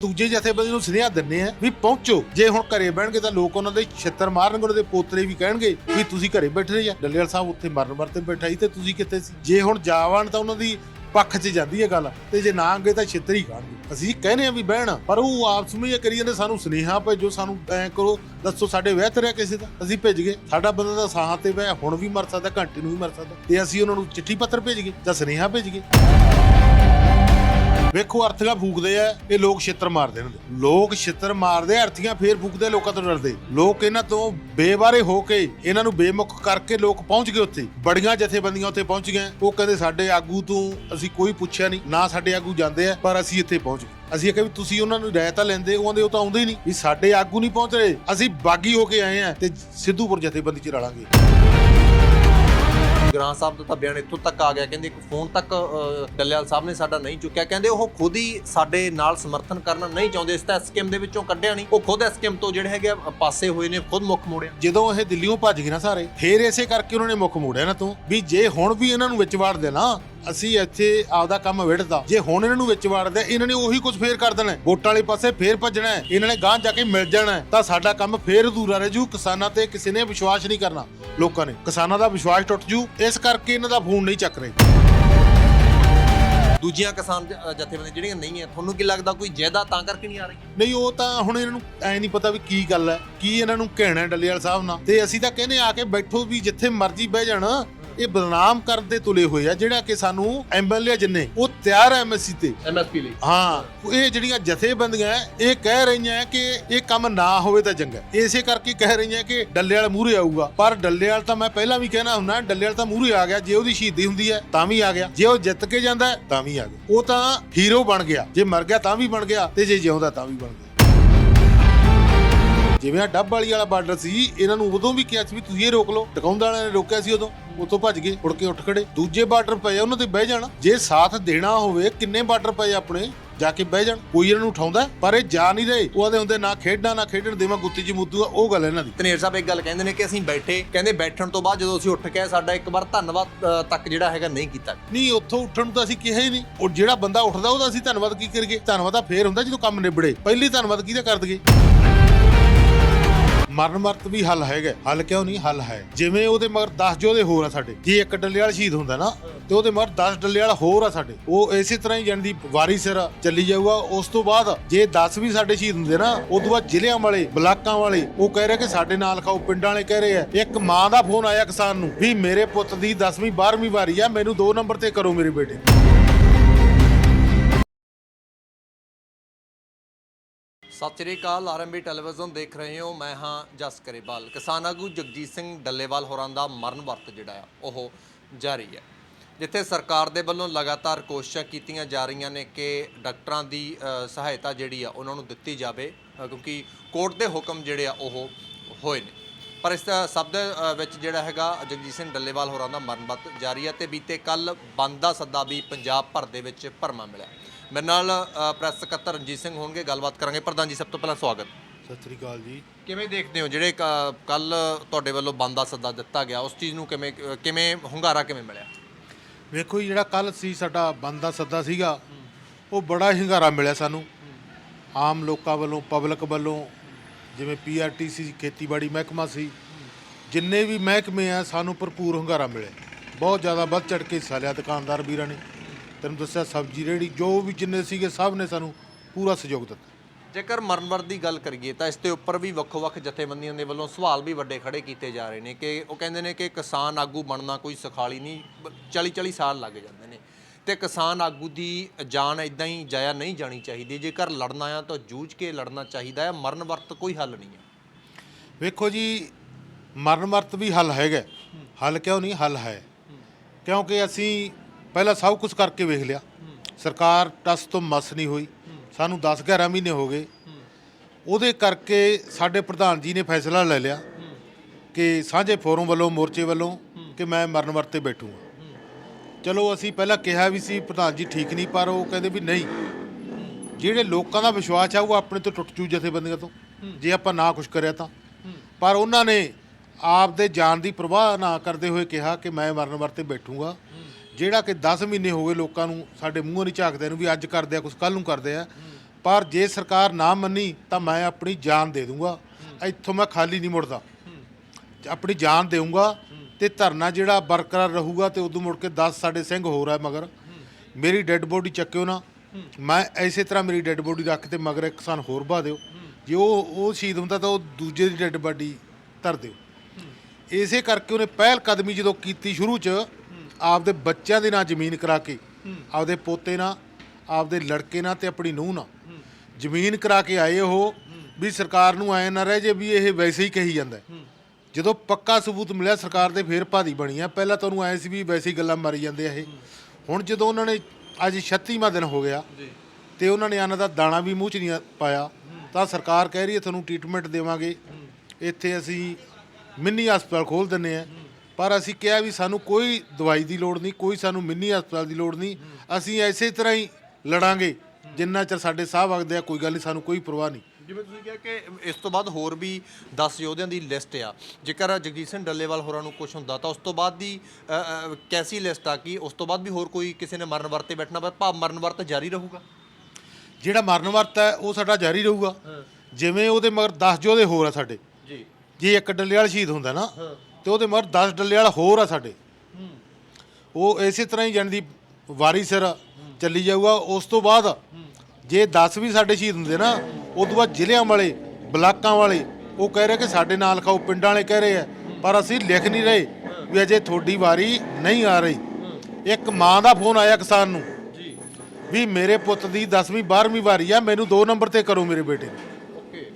ਦੂਜੇ ਜਥੇਬੰਦੀ ਨੂੰ ਸੁਨੇਹਾ ਦਿੰਨੇ ਆ ਵੀ ਪਹੁੰਚੋ। ਜੇ ਹੁਣ ਘਰੇ ਬਹਿਣਗੇ ਤਾਂ ਲੋਕ ਉਹਨਾਂ ਦੇ ਛਿੱਤਰ ਮਾਰਨਗੇ, ਉਹਨਾਂ ਦੇ ਪੋਤਰੇ ਵੀ ਕਹਿਣਗੇ ਵੀ ਤੁਸੀਂ ਘਰੇ ਬੈਠੇ ਰਹੇ ਆ ਡੱਲੇਵਾਲ ਸਾਹਿਬ ਉੱਥੇ ਮਰਨ ਮਰਤੇ ਬੈਠਾ ਸੀ ਤੇ ਤੁਸੀਂ ਕਿੱਥੇ ਸੀ? ਜੇ ਹੁਣ ਜਾਵਣ ਤਾਂ ਉਹਨਾਂ ਦੀ ਪੱਖ 'ਚ ਜਾਂਦੀ ਹੈ ਗੱਲ। ਤੇ ਜੇ ਨਾ ਅੱਗੇ ਤਾਂ ਛਿੱਤਰ ਹੀ ਖਾਣਗੇ। ਅਸੀਂ ਕਹਿੰਦੇ ਆ ਵੀ ਬਹਿਣ, ਪਰ ਉਹ ਆਪਸ ਵਿੱਚ ਇਹ ਕਰੀ ਜਾਂਦੇ, ਸਾਨੂੰ ਸੁਨੇਹਾ ਭੇਜੋ, ਸਾਨੂੰ ਐ ਕਰੋ, ਦੱਸੋ ਸਾਡੇ ਵਿਆਹ ਤੇਰਿਆ ਕਿਸੇ ਦਾ। ਅਸੀਂ ਭੇਜ ਗਏ। ਸਾਡਾ ਬੰਦਾ ਤਾਂ ਸਾਹਾਂ ਤੇ ਬਹਿ, ਹੁਣ ਵੀ ਮਰ ਸਕਦਾ, ਘੰਟੇ ਨੂੰ ਵੀ ਮਰ ਸਕਦਾ। ਤੇ ਅਸੀਂ ਉਹਨਾਂ ਨੂੰ ਚਿੱਠੀ ਪੱਤਰ ਭੇਜ ਗਏ ਜਾਂ ਸੁਨੇਹਾ ਭੇਜ ਗਏ। ਵੇਖੋ ਅਰਥੀਆਂ ਫੂਕਦੇ ਆ ਇਹ ਲੋਕ ਛਿੱਤਰ ਮਾਰਦੇ ਨੇ। ਲੋਕ ਛਿੱਤਰ ਮਾਰਦੇ ਆ, ਅਰਥੀਆਂ ਫੇਰ ਫੂਕਦੇ ਲੋਕਾਂ ਤੋਂ ਡਰਦੇ। ਲੋਕ ਇਹਨਾਂ ਤੋਂ ਬੇਵਾਰੇ ਹੋ ਕੇ ਇਹਨਾਂ ਨੂੰ ਬੇਮੁਖ ਕਰਕੇ ਲੋਕ ਪਹੁੰਚ ਗਏ ਉੱਥੇ। ਬੜੀਆਂ ਜਥੇਬੰਦੀਆਂ ਉੱਥੇ ਪਹੁੰਚ ਗਏ ਉਹ ਕਹਿੰਦੇ ਸਾਡੇ ਆਗੂ ਤੋਂ ਅਸੀਂ ਕੋਈ ਪੁੱਛਿਆ ਨਹੀਂ। ਨਾ ਸਾਡੇ ਆਗੂ ਜਾਂਦੇ ਆ ਪਰ ਅਸੀਂ ਇੱਥੇ ਪਹੁੰਚ ਗਏ। ਅਸੀਂ ਕਿਹਾ ਵੀ ਤੁਸੀਂ ਉਹਨਾਂ ਨੂੰ ਰਾਇ ਤਾਂ ਲੈਂਦੇ ਉਹ ਆਂਦੇ ਉਹ ਤਾਂ ਆਉਂਦੇ ਹੀ ਨਹੀਂ। ਵੀ ਸਾਡੇ ਆਗੂ ਨਹੀਂ ਪਹੁੰਚ ਰਹੇ। ਅਸੀਂ ਬਾਗੀ ਹੋ ਕੇ ਆਏ ਆ ਤੇ ਸਿੱਧੂਪੁਰ ਜਥੇਬੰਦੀ ਚ ਰਲਾਂਗੇ। ਗ੍ਰਾਂ ਸਾਹਿਬ ਦਾ ਤਾਂ ਬਿਆਨ ਇੱਥੋਂ ਤੱਕ ਆ ਗਿਆ। ਕਹਿੰਦੇ ਇੱਕ ਫੋਨ ਤੱਕ ਅ, ਸਾਹਿਬ ਨੇ ਸਾਡਾ ਨਹੀਂ ਚੁੱਕਿਆ। ਕਹਿੰਦੇ ਉਹ ਖੁਦ ਹੀ ਸਾਡੇ ਨਾਲ ਸਮਰਥਨ ਕਰਨਾ ਨਹੀਂ ਚਾਹੁੰਦੇ। ਇਸ ਤਾਂ ਐਸਕੇਐਮ ਦੇ ਵਿੱਚੋਂ ਕੱਢਿਆ ਨਹੀਂ। ਉਹ ਖੁਦ ਐਸਕੇਐਮ ਤੋਂ ਜਿਹੜੇ ਹੈਗੇ ਆ, ਪਾਸੇ ਹੋਏ ਨੇ ਖੁਦ ਮੁੱਖ ਮੋੜਿਆ ਜਦੋਂ ਇਹ ਦਿੱਲੀੋਂ ਭੱਜ ਗਏ ਨਾ ਸਾਰੇ ਫੇਰ ਇਸੇ ਕਰਕੇ ਉਹਨਾਂ ਨੇ ਮੁੱਖ ਮੋੜਿਆ ਨਾ ਤੋਂ। ਵੀ ਜੇ ਹੁਣ ਵੀ ਇਹਨਾਂ ਨੂੰ ਵਿੱਚ ਵਾੜ ਦੇਣਾ ਅਸੀਂ ਇੱਥੇ ਆਪਦਾ ਕੰਮ ਵਿੜਦਾ ਜੇ ਹੁਣ ਇਹਨਾਂ ਨੂੰ ਵਿੱਚ ਵਾੜਦੇ ਇਹਨਾਂ ਨੇ ਉਹੀ ਕੁਝ ਫੇਰ ਕਰ ਦੇਣਾ। ਵੋਟਾਂ ਵਾਲੇ ਪਾਸੇ ਫੇਰ ਭੱਜਣਾ। ਇਹਨਾਂ ਨੇ ਗਾਂਹ ਜਾ ਕੇ ਮਿਲ ਜਾਣਾ। ਤਾਂ ਸਾਡਾ ਕੰਮ ਫੇਰ ਅਧੂਰਾ ਰਹਿ ਜੂ। ਕਿਸਾਨਾਂ ਤੇ ਕਿਸੇ ਨੇ ਵਿਸ਼ਵਾਸ ਨਹੀਂ ਕਰਨਾ। ਲੋਕਾਂ ਨੇ। ਕਿਸਾਨਾਂ ਦਾ ਵਿਸ਼ਵਾਸ ਟੁੱਟ ਜੂ। ਇਸ ਕਰਕੇ ਇਹਨਾਂ ਦਾ ਫੋਨ ਨਹੀਂ ਚੱਕ ਰਹੇ। ਦੂਜੀਆਂ ਕਿਸਾਨ ਜਥੇਬੰਦੀਆਂ ਜਿਹੜੀਆਂ ਨਹੀਂ ਹੈ ਤੁਹਾਨੂੰ ਕੀ ਲੱਗਦਾ ਕੋਈ ਜ਼ਿਆਦਾ ਤਾਂ ਕਰਕੇ ਨਹੀਂ ਆ ਰਹੀ ਨਹੀਂ ਉਹ ਤਾਂ ਹੁਣ ਇਹਨਾਂ ਨੂੰ ਐ ਨਹੀਂ ਪਤਾ ਵੀ ਕੀ ਗੱਲ ਹੈ। ਕੀ ਇਹਨਾਂ ਨੂੰ ਕਹਿਣਾ ਡੱਲੇਵਾਲ ਸਾਹਿਬ ਨਾਲ। ਤੇ ਅਸੀਂ ਤਾਂ ਕਹਿੰਦੇ ਆ ਕੇ ਬੈਠੋ ਵੀ ਜਿੱਥੇ ਮਰਜ਼ੀ ਬਹਿ ਜਾਣ। ਇਹ ਬਦਨਾਮ ਕਰਨ ਤੇ ਤੁਲੇ ਹੋਏ ਆ ਜਿਹੜਾ ਕਿ ਸਾਨੂੰ ਐਮਐਲਏ ਜਿੰਨੇ ਉਹ ਤਿਆਰ ਐ ਐਮਐਸਸੀ ਤੇ। ਐਮਐਸਪੀ ਲਈ। ਹਾਂ ਇਹ ਜਿਹੜੀਆਂ ਜਥੇਬੰਦੀਆਂ ਇਹ ਕਹਿ ਰਹੀਆਂ ਕਿ ਇਹ ਕੰਮ ਨਾ ਹੋਵੇ ਤਾਂ ਚੰਗਾ। ਇਸੇ ਕਰਕੇ ਕਹਿ ਰਹੀਆਂ ਕਿ ਡੱਲੇਵਾਲ ਮੂਹਰੇ ਆਊਗਾ। ਪਰ ਡੱਲੇਵਾਲ ਤਾਂ ਮੈਂ ਪਹਿਲਾਂ ਵੀ ਕਹਿਣਾ ਹੁੰਦਾ ਡੱਲੇਵਾਲ ਤਾਂ ਮੂਹਰੇ ਆ ਗਿਆ। ਜੇ ਉਹਦੀ ਸ਼ਹੀਦੀ ਹੁੰਦੀ ਹੈ ਤਾਂ ਵੀ ਆ ਗਿਆ। ਜੇ ਉਹ ਜਿੱਤ ਕੇ ਜਾਂਦਾ ਤਾਂ ਵੀ ਆ ਗਿਆ। ਉਹ ਤਾਂ ਹੀਰੋ ਬਣ ਗਿਆ। ਜੇ ਮਰ ਗਿਆ ਤਾਂ ਵੀ ਬਣ ਗਿਆ। ਤੇ ਜੇ ਜਿਉਂਦਾ ਤਾਂ ਵੀ ਬਣ ਗਿਆ। ਜਿਵੇਂ ਆ ਡੱਬ ਵਾਲੀ ਵਾਲਾ ਬਾਰਡਰ ਸੀ ਇਹਨਾਂ ਨੂੰ ਉਦੋਂ ਵੀ ਕਿਹਾ ਸੀ ਵੀ ਤੁਸੀਂ ਇਹ ਰੋਕ ਲਓ। ਟਿਕਾਉਂਦਾ ਵਾਲਿਆਂ ਨੇ ਰੋਕਿਆ ਸੀ ਉਦੋਂ। ਉਤੋਂ ਭੱਜ ਗਏ ਉੜ ਕੇ ਉੱਠ ਖੜੇ। ਦੂਜੇ ਬਾਰਡਰ ਪਏ ਉਹਨਾਂ ਤੇ ਬਹਿ ਜਾਣ। ਜੇ ਸਾਥ ਦੇਣਾ ਹੋਵੇ ਕਿੰਨੇ ਬਾਰਡਰ ਪਏ ਆਪਣੇ? ਜਾ ਕੇ ਬਹਿ ਜਾਣ। ਕੋਈ ਇਹਨਾਂ ਨੂੰ ਉਠਾਉਂਦਾ? ਪਰ ਇਹ ਜਾ ਨਹੀਂ ਰਹੇ। ਉਹ ਆਦੇ ਹੁੰਦੇ ਨਾ ਖੇਡਣਾ ਨਾ ਖੇਡਣ ਦੇਵਾਂ ਗੁੱਤੀ ਜੀ ਮੁੱਦੂ ਆ। ਉਹ ਗੱਲ ਇਹਨਾਂ ਦੀ। ਤਨੇਰ ਸਾਹਿਬ ਇੱਕ ਗੱਲ ਕਹਿੰਦੇ ਨੇ ਕਿ ਅਸੀਂ ਬੈਠੇ ਕਹਿੰਦੇ ਬੈਠਣ ਤੋਂ ਬਾਅਦ ਜਦੋਂ ਅਸੀਂ ਉੱਠ ਕੇ ਸਾਡਾ ਇੱਕ ਵਾਰ ਧੰਨਵਾਦ ਤੱਕ ਜਿਹੜਾ ਹੈਗਾ ਨਹੀਂ ਕੀਤਾ। ਨਹੀਂ ਉੱਥੋਂ ਉੱਠਣ ਨੂੰ ਤਾਂ ਅਸੀਂ ਕਿਹਾ ਹੀ ਨਹੀਂ। ਉਹ ਜਿਹੜਾ ਬੰਦਾ ਉੱਠਦਾ ਉਹਦਾ ਅਸੀਂ ਧੰਨਵਾਦ ਕੀ ਕਰੀਏ? ਧੰਨਵਾਦ ਤਾਂ ਫੇਰ ਹੁੰਦਾ ਜਦੋਂ ਕੰਮ ਨਿਬੜੇ। ਪਹਿਲੀ ਧੰਨਵਾਦ ਕਿਹਦਾ ਕਰ ਦਈਏ ਮਰਨ ਮਰਤ ਵੀ ਹੱਲ ਹੈਗਾ। ਹੱਲ ਕਿਉਂ ਨਹੀਂ? ਹੱਲ ਹੈ। ਜਿਵੇਂ ਉਹਦੇ ਮਗਰ 10 ਜੋਧੇ ਹੋਰ ਆ ਸਾਡੇ। ਜੇ ਇੱਕ ਡੱਲੇ ਵਾਲਾ ਸ਼ਹੀਦ ਹੁੰਦਾ ਨਾ, ਤੇ ਉਹਦੇ ਮਗਰ 10 ਡੱਲੇ ਵਾਲਾ ਹੋਰ ਆ ਸਾਡੇ। ਉਹ ਇਸੇ ਤਰ੍ਹਾਂ ਹੀ ਜਣਦੀ ਵਾਰੀ ਸਿਰ ਚੱਲੀ ਜਾਊਗਾ। ਉਸ ਤੋਂ ਬਾਅਦ ਜੇ 10 ਵੀ ਸਾਡੇ ਸ਼ਹੀਦ ਹੁੰਦੇ ਨਾ ਉਸ ਤੋਂ ਬਾਅਦ ਜ਼ਿਲ੍ਹਿਆਂ ਵਾਲੇ, ਬਲਾਕਾਂ ਵਾਲੇ, ਉਹ ਕਹਿ ਰਹੇ ਕਿ ਸਾਡੇ ਨਾਲ ਖਾਓ, ਪਿੰਡਾਂ ਵਾਲੇ ਕਹਿ ਰਹੇ ਆ। ਇੱਕ ਮਾਂ ਦਾ ਫੋਨ ਆਇਆ ਕਿਸਾਨ ਨੂੰ ਵੀ ਮੇਰੇ ਪੁੱਤ ਦੀ 10ਵੀਂ 12ਵੀਂ ਵਾਰੀ ਆ, ਮੈਨੂੰ 2 ਨੰਬਰ ਤੇ ਕਰੋ ਮੇਰੇ ਬੇਟੇ। ਸਤਿ ਸ੍ਰੀ ਅਕਾਲ ਆਰਐਮਬੀ ਟੈਲੀਵਿਜ਼ਨ ਦੇਖ ਰਹੇ ਹੋ। ਮੈਂ ਹਾਂ ਜਸ ਕਰੇਵਾਲ ਕਿਸਾਨ ਆਗੂ ਜਗਜੀਤ ਸਿੰਘ ਡੱਲੇਵਾਲ ਹੋਰਾਂ ਦਾ ਮਰਨ ਵਰਤ ਜਿਹੜਾ ਆ, ਉਹ ਜਾਰੀ ਹੈ। ਜਿੱਥੇ ਸਰਕਾਰ ਦੇ ਵੱਲੋਂ ਲਗਾਤਾਰ ਕੋਸ਼ਿਸ਼ਾਂ ਕੀਤੀਆਂ ਜਾ ਰਹੀਆਂ ਨੇ ਕਿ ਡਾਕਟਰਾਂ ਦੀ ਸਹਾਇਤਾ ਜਿਹੜੀ ਆ, ਉਹਨਾਂ ਨੂੰ ਦਿੱਤੀ ਜਾਵੇ ਕਿਉਂਕਿ ਕੋਰਟ ਦੇ ਹੁਕਮ ਜਿਹੜੇ ਆ, ਉਹ ਹੋਏ ਨੇ। ਪਰ ਇਸ ਸਭ ਦੇ ਵਿੱਚ ਜਿਹੜਾ ਹੈਗਾ, ਜਗਜੀਤ ਸਿੰਘ ਡੱਲੇਵਾਲ ਹੋਰਾਂ ਦਾ ਮਰਨ ਵਰਤ ਜਾਰੀ ਹੈ ਤੇ ਬੀਤੇ ਕੱਲ ਬੰਦ ਦਾ ਸੱਦਾ ਵੀ ਪੰਜਾਬ ਭਰ ਦੇ ਵਿੱਚ ਭਰਮਾ ਮਿਲਿਆ। ਮੇਰੇ ਨਾਲ ਅ, ਪ੍ਰੈਸ ਸਕੱਤਰ ਰਣਜੀਤ ਸਿੰਘ ਹੋਣਗੇ ਗੱਲਬਾਤ ਕਰਾਂਗੇ। ਪ੍ਰਧਾਨ ਜੀ ਸਭ ਤੋਂ ਪਹਿਲਾਂ ਸਵਾਗਤ। ਸਤਿ ਸ੍ਰੀ ਅਕਾਲ ਜੀ। ਕਿਵੇਂ ਦੇਖਦੇ ਹੋ ਜਿਹੜੇ ਕੱਲ ਤੁਹਾਡੇ ਵੱਲੋਂ ਬੰਦ ਦਾ ਸੱਦਾ ਦਿੱਤਾ ਗਿਆ ਉਸ ਚੀਜ਼ ਨੂੰ ਕਿਵੇਂ ਅ, ਕਿਵੇਂ ਹੁੰਗਾਰਾ ਕਿਵੇਂ ਮਿਲਿਆ? ਵੇਖੋ ਜੀ ਜਿਹੜਾ ਕੱਲ ਸੀ ਸਾਡਾ ਬੰਦ ਦਾ ਸੱਦਾ ਸੀਗਾ ਉਹ ਬੜਾ ਹੰਗਾਰਾ ਮਿਲਿਆ ਸਾਨੂੰ। ਆਮ ਲੋਕਾਂ ਵੱਲੋਂ ਪਬਲਿਕ ਵੱਲੋਂ ਜਿਵੇਂ ਪੀਆਰਟੀਸੀ ਖੇਤੀਬਾੜੀ ਮਹਿਕਮਾ ਸੀ ਜਿੰਨੇ ਵੀ ਮਹਿਕਮੇ ਆ ਸਾਨੂੰ ਭਰਪੂਰ ਹੰਗਾਰਾ ਮਿਲਿਆ। ਬਹੁਤ ਜ਼ਿਆਦਾ ਵੱਧ ਚੜ ਕੇ ਹਿੱਸਾ ਲਿਆ ਦੁਕਾਨਦਾਰ ਵੀਰਾਂ ਨੇ। ਤੈਨੂੰ ਦੱਸਿਆ ਸਬਜ਼ੀ ਰੇੜੀ ਜੋ ਵੀ ਜਿੰਨੇ ਸੀਗੇ ਸਭ ਨੇ ਸਾਨੂੰ ਪੂਰਾ ਸਹਿਯੋਗ ਦਿੱਤਾ। ਜੇਕਰ ਮਰਨ ਵਰਤ ਦੀ ਗੱਲ ਕਰੀਏ ਤਾਂ ਇਸ ਦੇ ਉੱਪਰ ਵੀ ਵੱਖੋ-ਵੱਖ ਜਥੇਬੰਦੀਆਂ ਦੇ ਵੱਲੋਂ ਸਵਾਲ ਵੀ ਵੱਡੇ ਖੜੇ ਕੀਤੇ ਜਾ ਰਹੇ ਨੇ ਕਿ ਉਹ ਕਹਿੰਦੇ ਨੇ ਕਿ ਕਿਸਾਨ ਆਗੂ ਬਣਨਾ ਕੋਈ ਸਖਾਲੀ ਨਹੀਂ 40-40 ਸਾਲ ਲੱਗ ਜਾਂਦੇ ਨੇ। ਤੇ ਕਿਸਾਨ ਆਗੂ ਦੀ ਜਾਨ ਇਦਾਂ ਹੀ ਜਾਇਆ ਨਹੀਂ ਜਾਣੀ ਚਾਹੀਦੀ ਜੇਕਰ ਲੜਨਾ ਆ ਤਾਂ ਜੂਝ ਕੇ ਲੜਨਾ ਚਾਹੀਦਾ ਹੈ ਮਰਨ ਵਰਤ ਕੋਈ ਹੱਲ ਨਹੀਂ ਹੈ ਵੇਖੋ ਜੀ ਮਰਨ ਮਰਤ ਵੀ ਹੱਲ ਹੈਗਾ। ਹੱਲ ਕਿਉਂ ਨਹੀਂ? ਹੱਲ ਹੈ। ਕਿਉਂਕਿ ਅਸੀਂ ਪਹਿਲਾਂ ਸਭ ਕੁਝ ਕਰਕੇ ਵੇਖ ਲਿਆ। ਸਰਕਾਰ ਟਸ ਤੋਂ ਮਸ ਨਹੀਂ ਹੋਈ। ਸਾਨੂੰ 10 11 ਮਹੀਨੇ ਹੋ ਗਏ। ਉਹਦੇ ਕਰਕੇ ਸਾਡੇ ਪ੍ਰਧਾਨ ਜੀ ਨੇ ਫੈਸਲਾ ਲੈ ਲਿਆ ਕਿ ਸਾਂਝੇ ਫੋਰਮ ਵੱਲੋਂ, ਮੋਰਚੇ ਵੱਲੋਂ ਕਿ ਮੈਂ ਮਰਨ ਵਰਤੇ ਬੈਠੂਗਾ। ਚਲੋ ਅਸੀਂ ਪਹਿਲਾਂ ਕਿਹਾ ਵੀ ਸੀ, ਪ੍ਰਧਾਨ ਜੀ ਠੀਕ ਨਹੀਂ, ਪਰ ਉਹ ਕਹਿੰਦੇ ਵੀ ਨਹੀਂ। ਜਿਹੜੇ ਲੋਕਾਂ ਦਾ ਵਿਸ਼ਵਾਸ ਆ, ਉਹ ਆਪਣੇ ਤੋਂ ਟੁੱਟ ਜੂ ਜਥੇਬੰਦੀਆਂ ਤੋਂ। ਜੇ ਆਪਾਂ ਨਾ ਕੁਝ ਕਰਿਆ ਤਾਂ। ਪਰ ਉਹਨਾਂ ਨੇ ਆਪ ਦੇ ਜਾਨ ਦੀ ਪਰਵਾਹ ਨਾ ਕਰਦੇ ਹੋਏ ਕਿਹਾ ਕਿ ਮੈਂ ਮਰਨ ਵਰਤੇ ਬੈਠੂਗਾ। ਜਿਹੜਾ ਕਿ 10 ਮਹੀਨੇ ਹੋ ਗਏ ਲੋਕਾਂ ਨੂੰ ਸਾਡੇ ਮੂੰਹੋਂ ਨਹੀਂ ਝਾਕਦੇ ਨੂੰ ਵੀ ਅੱਜ ਕਰਦੇ ਆ ਕੁਝ ਕੱਲ ਨੂੰ ਕਰਦੇ ਆ। ਪਰ ਜੇ ਸਰਕਾਰ ਨਾ ਮੰਨੀ, ਤਾਂ ਮੈਂ ਆਪਣੀ ਜਾਨ ਦੇ ਦੂੰਗਾ। ਇੱਥੋਂ ਮੈਂ ਖਾਲੀ ਨਹੀਂ ਮੁੜਦਾ। ਆਪਣੀ ਜਾਨ ਦੇਊਂਗਾ ਤੇ ਧਰਨਾ ਜਿਹੜਾ ਬਰਕਰਾਰ ਰਹੂਗਾ ਤੇ ਉਦੋਂ ਮੁੜ ਕੇ 10 ਸਾਡੇ ਸਿੰਘ ਹੋਰ ਆ ਮਗਰ। ਮੇਰੀ ਡੈੱਡ ਬੋਡੀ ਚੱਕਿਓ ਨਾ। ਮੈਂ ਐਸੇ ਤਰ੍ਹਾਂ ਮੇਰੀ ਡੈੱਡ ਬੋਡੀ ਰੱਖ ਤੇ ਮਗਰ ਇੱਕ ਕਿਸਾਨ ਹੋਰ ਬਾ ਦਿਓ। ਜੇ ਉਹ ਉਹ ਸ਼ਹੀਦ ਹੁੰਦਾ ਤਾਂ ਉਹ ਦੂਜੇ ਦੀ ਡੈੱਡ ਬੋਡੀ ਧਰ ਦਿਓ। ਇਸੇ ਕਰਕੇ ਉਹਨੇ ਪਹਿਲ ਕਦਮੀ ਜਦੋਂ ਕੀਤੀ ਸ਼ੁਰੂ 'ਚ ਆਪਦੇ ਬੱਚਿਆਂ ਦੇ ਨਾਂ ਜ਼ਮੀਨ ਕਰਾ ਕੇ ਆਪਦੇ ਪੋਤੇ ਨਾਲ ਆਪਦੇ ਲੜਕੇ ਨਾਲ ਤੇ ਆਪਣੀ ਨੂੰਹ ਨਾਲ ਜ਼ਮੀਨ ਕਰਾ ਕੇ ਆਏ ਉਹ ਵੀ ਸਰਕਾਰ ਨੂੰ ਐ ਨਾ ਰਹੇ ਜੇ ਵੀ ਇਹ ਵੈਸੇ ਹੀ ਕਹੀ ਜਾਂਦਾ। ਜਦੋਂ ਪੱਕਾ ਸਬੂਤ ਮਿਲਿਆ ਸਰਕਾਰ ਦੇ ਫੇਰ ਭਾਦੀ ਬਣੀ ਆ। ਪਹਿਲਾਂ ਤੁਹਾਨੂੰ ਐ ਸੀ ਵੀ ਵੈਸੇ ਹੀ ਗੱਲਾਂ ਮਾਰੀ ਜਾਂਦੇ ਆ ਇਹ। ਹੁਣ ਜਦੋਂ ਉਹਨਾਂ ਨੇ ਅੱਜ 36ਵਾਂ ਦਿਨ ਹੋ ਗਿਆ ਤੇ ਉਹਨਾਂ ਨੇ ਅੰਨ ਦਾ ਦਾਣਾ ਵੀ ਮੂੰਹ 'ਚ ਨਹੀਂ ਪਾਇਆ ਤਾਂ ਸਰਕਾਰ ਕਹਿ ਰਹੀ ਹੈ ਤੁਹਾਨੂੰ ਟ੍ਰੀਟਮੈਂਟ ਦੇਵਾਂਗੇ। ਇੱਥੇ ਅਸੀਂ ਮਿੰਨੀ ਹਸਪਤਾਲ ਖੋਲ ਦਿੰਨੇ ਆ ਪਰ ਅਸੀਂ ਕਿਹਾ ਵੀ ਸਾਨੂੰ ਕੋਈ ਦਵਾਈ ਦੀ ਲੋੜ ਨਹੀਂ ਕੋਈ ਸਾਨੂੰ ਮਿੰਨੀ ਹਸਪਤਾਲ ਦੀ ਲੋੜ ਨਹੀਂ। ਅਸੀਂ ਐਸੇ ਤਰ੍ਹਾਂ ਹੀ ਲੜਾਂਗੇ ਜਿੰਨਾ ਚਿਰ ਸਾਡੇ ਸਾਹ ਵਗਦੇ ਆ ਕੋਈ ਗੱਲ ਨਹੀਂ ਸਾਨੂੰ ਕੋਈ ਪਰਵਾਹ ਨਹੀਂ। ਜਿਵੇਂ ਤੁਸੀਂ ਕਿਹਾ ਕਿ ਇਸ ਤੋਂ ਬਾਅਦ ਹੋਰ ਵੀ 10 ਯੋਧਿਆਂ ਦੀ ਲਿਸਟ ਆ। ਜੇਕਰ ਜਗਜੀਤ ਸਿੰਘ ਡੱਲੇਵਾਲ ਹੋਰਾਂ ਨੂੰ ਕੁਝ ਹੁੰਦਾ ਤਾਂ ਉਸ ਤੋਂ ਬਾਅਦ ਦੀ ਕੈਸੀ ਲਿਸਟ ਆ ਕਿ ਉਸ ਤੋਂ ਬਾਅਦ ਵੀ ਹੋਰ ਕੋਈ ਕਿਸੇ ਨੇ ਮਰਨ ਵਰਤੇ ਬੈਠਣਾ ਪਰ ਭਾਵ ਮਰਨ ਵਰਤ ਜਾਰੀ ਰਹੂਗਾ? ਜਿਹੜਾ ਮਰਨ ਵਰਤ ਹੈ ਉਹ ਸਾਡਾ ਜਾਰੀ ਰਹੂਗਾ। ਜਿਵੇਂ ਉਹਦੇ ਮਗਰ 10 ਜੋਧੇ ਹੋਰ ਆ ਸਾਡੇ। ਜੀ। ਜੇ ਇੱਕ ਡੱਲੇ ਵਾਲਾ ਸ਼ਹੀਦ ਹੁੰਦਾ ਨਾ ਤੇ ਉਹਦੇ ਮਗਰ 10 ਡੱਲੇ ਵਾਲਾ ਹੋਰ ਆ ਸਾਡੇ। ਉਹ ਇਸੇ ਤਰ੍ਹਾਂ ਹੀ ਜਾਣੀ ਦੀ ਵਾਰੀ ਸਿਰ ਚੱਲੀ ਜਾਊਗਾ। ਉਸ ਤੋਂ ਬਾਅਦ ਜੇ 10 ਵੀ ਸਾਡੇ ਸ਼ਹੀਦ ਹੁੰਦੇ ਨਾ ਉਸ ਤੋਂ ਬਾਅਦ ਜ਼ਿਲ੍ਹਿਆਂ ਵਾਲੇ ਬਲਾਕਾਂ ਵਾਲੇ ਉਹ ਕਹਿ ਰਹੇ ਕਿ ਸਾਡੇ ਨਾਲ ਖਾਓ ਪਿੰਡਾਂ ਵਾਲੇ ਕਹਿ ਰਹੇ ਆ ਪਰ ਅਸੀਂ ਲਿਖ ਨਹੀਂ ਰਹੇ ਵੀ ਅਜੇ ਤੁਹਾਡੀ ਵਾਰੀ ਨਹੀਂ ਆ ਰਹੀ। ਇੱਕ ਮਾਂ ਦਾ ਫੋਨ ਆਇਆ ਕਿਸਾਨ ਨੂੰ ਜੀ। ਵੀ ਮੇਰੇ ਪੁੱਤ ਦੀ 10ਵੀਂ 12ਵੀਂ ਵਾਰੀ ਆ ਮੈਨੂੰ 2 ਨੰਬਰ ਤੇ ਕਰੋ ਮੇਰੇ ਬੇਟੇ ਨੂੰ। ਓਕੇ।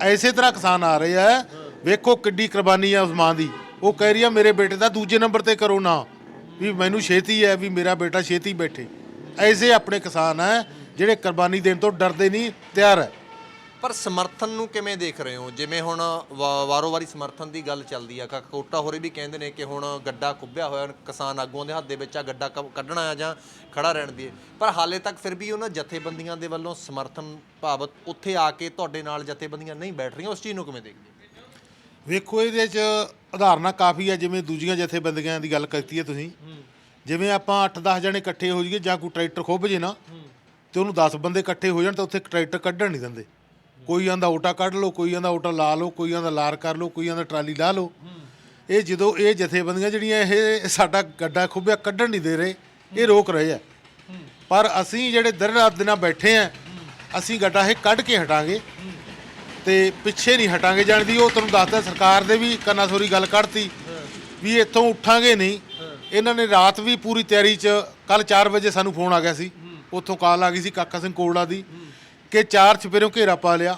ਐਸੇ ਤਰ੍ਹਾਂ ਕਿਸਾਨ ਆ ਰਹੇ ਆ ਵੇਖੋ ਕਿੱਡੀ ਕੁਰਬਾਨੀ ਆ ਉਸ ਮਾਂ ਦੀ। ਉਹ ਕਹਿ ਰਹੀ ਆ, ਮੇਰੇ ਬੇਟੇ ਦਾ ਦੂਜੇ ਨੰਬਰ ਤੇ ਕਰੋ ਨਾ। ਵੀ ਮੈਨੂੰ ਛੇਤੀ ਹੈ ਵੀ ਮੇਰਾ ਬੇਟਾ ਛੇਤੀ ਬੈਠੇ। ਐਸੇ ਆਪਣੇ ਕਿਸਾਨ ਹੈ, ਜਿਹੜੇ ਕੁਰਬਾਨੀ ਦੇਣ ਤੋਂ ਡਰਦੇ ਨਹੀਂ, ਤਿਆਰ ਹੈ। ਪਰ ਸਮਰਥਨ ਨੂੰ ਕਿਵੇਂ ਦੇਖ ਰਹੇ ਹੋ? ਜਿਵੇਂ ਹੁਣ ਵਾ- ਵਾਰੋ-ਵਾਰੀ ਸਮਰਥਨ ਦੀ ਗੱਲ ਚੱਲਦੀ ਆ ਕੋਟਾ ਹੋਰੇ ਵੀ ਕਹਿੰਦੇ ਨੇ ਕਿ ਹੁਣ ਗੱਡਾ ਕੁੱਬਿਆ ਹੋਇਆ ਕਿਸਾਨ ਆਗੂਆਂ ਦੇ ਹੱਥ ਦੇ ਵਿੱਚ ਆ ਗੱਡਾ ਕੱਢਣਾ ਆ ਜਾਂ ਖੜਾ ਰਹਿਣ ਦੀ ਪਰ ਹਾਲੇ ਤੱਕ ਫਿਰ ਵੀ ਉਹਨਾਂ ਜਥੇਬੰਦੀਆਂ ਦੇ ਵੱਲੋਂ ਸਮਰਥਨ ਭਾਵ ਉੱਥੇ ਆ ਕੇ ਤੁਹਾਡੇ ਨਾਲ ਜਥੇਬੰਦੀਆਂ ਨਹੀਂ ਬੈਠ ਰਹੀਆਂ, ਉਸ ਚੀਜ਼ ਨੂੰ ਕਿਵੇਂ ਦੇਖਦੇ ਵੇਖੋ ਇਹਦੇ 'ਚ ਉਦਾਹਰਨਾਂ ਕਾਫੀ ਹੈ ਜਿਵੇਂ ਦੂਜੀਆਂ ਜਥੇਬੰਦੀਆਂ ਦੀ ਗੱਲ ਕੀਤੀ ਹੈ ਤੁਸੀਂ। ਜਿਵੇਂ ਆਪਾਂ 8-10 ਜਣੇ ਇਕੱਠੇ ਹੋ ਜਾਈਏ ਜਾਂ ਕੋਈ ਟਰੈਕਟਰ ਖੁੱਭ ਜੇ ਨਾ ਤੇ ਉਹਨੂੰ 10 ਬੰਦੇ ਇਕੱਠੇ ਹੋ ਜਾਣ ਤਾਂ ਉੱਥੇ ਟਰੈਕਟਰ ਕੱਢਣ ਨਹੀਂ ਦਿੰਦੇ। ਕੋਈ ਆਂਦਾ ਓਟਾ ਕੱਢ ਲਓ ਕੋਈ ਆਂਦਾ ਓਟਾ ਲਾ ਲਓ ਕੋਈ ਆਂਦਾ ਲਾਰ ਕਰ ਲਓ ਕੋਈ ਆਂਦਾ ਟਰਾਲੀ ਲਾ ਲਓ। ਇਹ ਜਦੋਂ ਇਹ ਜਥੇਬੰਦੀਆਂ ਜਿਹੜੀਆਂ ਇਹ ਸਾਡਾ ਗੱਡਾ ਖੁੱਬਿਆ ਕੱਢਣ ਨਹੀਂ ਦੇ ਰਹੇ ਇਹ ਰੋਕ ਰਹੇ ਆ। ਪਰ ਅਸੀਂ ਜਿਹੜੇ ਦਿਨ ਰਾਤ ਦਿਨਾਂ ਬੈਠੇ ਆ ਅਸੀਂ ਗੱਡਾ ਇਹ ਕੱਢ ਕੇ ਹਟਾਂਗੇ। ਤੇ ਪਿੱਛੇ ਨਹੀਂ ਹਟਾਂਗੇ ਜਾਣ ਦੀ। ਉਹ ਤੁਹਾਨੂੰ ਦੱਸਦਾ, ਸਰਕਾਰ ਦੇ ਵੀ ਕੰਨਾਂ ਸੋਰੀ ਗੱਲ ਕੱਢਤੀ ਵੀ ਇੱਥੋਂ ਉੱਠਾਂਗੇ ਨਹੀਂ। ਇਹਨਾਂ ਨੇ ਰਾਤ ਵੀ ਪੂਰੀ ਤਿਆਰੀ 'ਚ ਕੱਲ 4 ਵਜੇ ਸਾਨੂੰ ਫੋਨ ਆ ਗਿਆ ਸੀ। ਉੱਥੋਂ ਕਾਲ ਆ ਗਈ ਸੀ ਕਾਕਾ ਸਿੰਘ ਕੋੜਾ ਦੀ ਕਿ ਚਾਰ ਚਪੇਰੋਂ ਘੇਰਾ ਪਾ ਲਿਆ।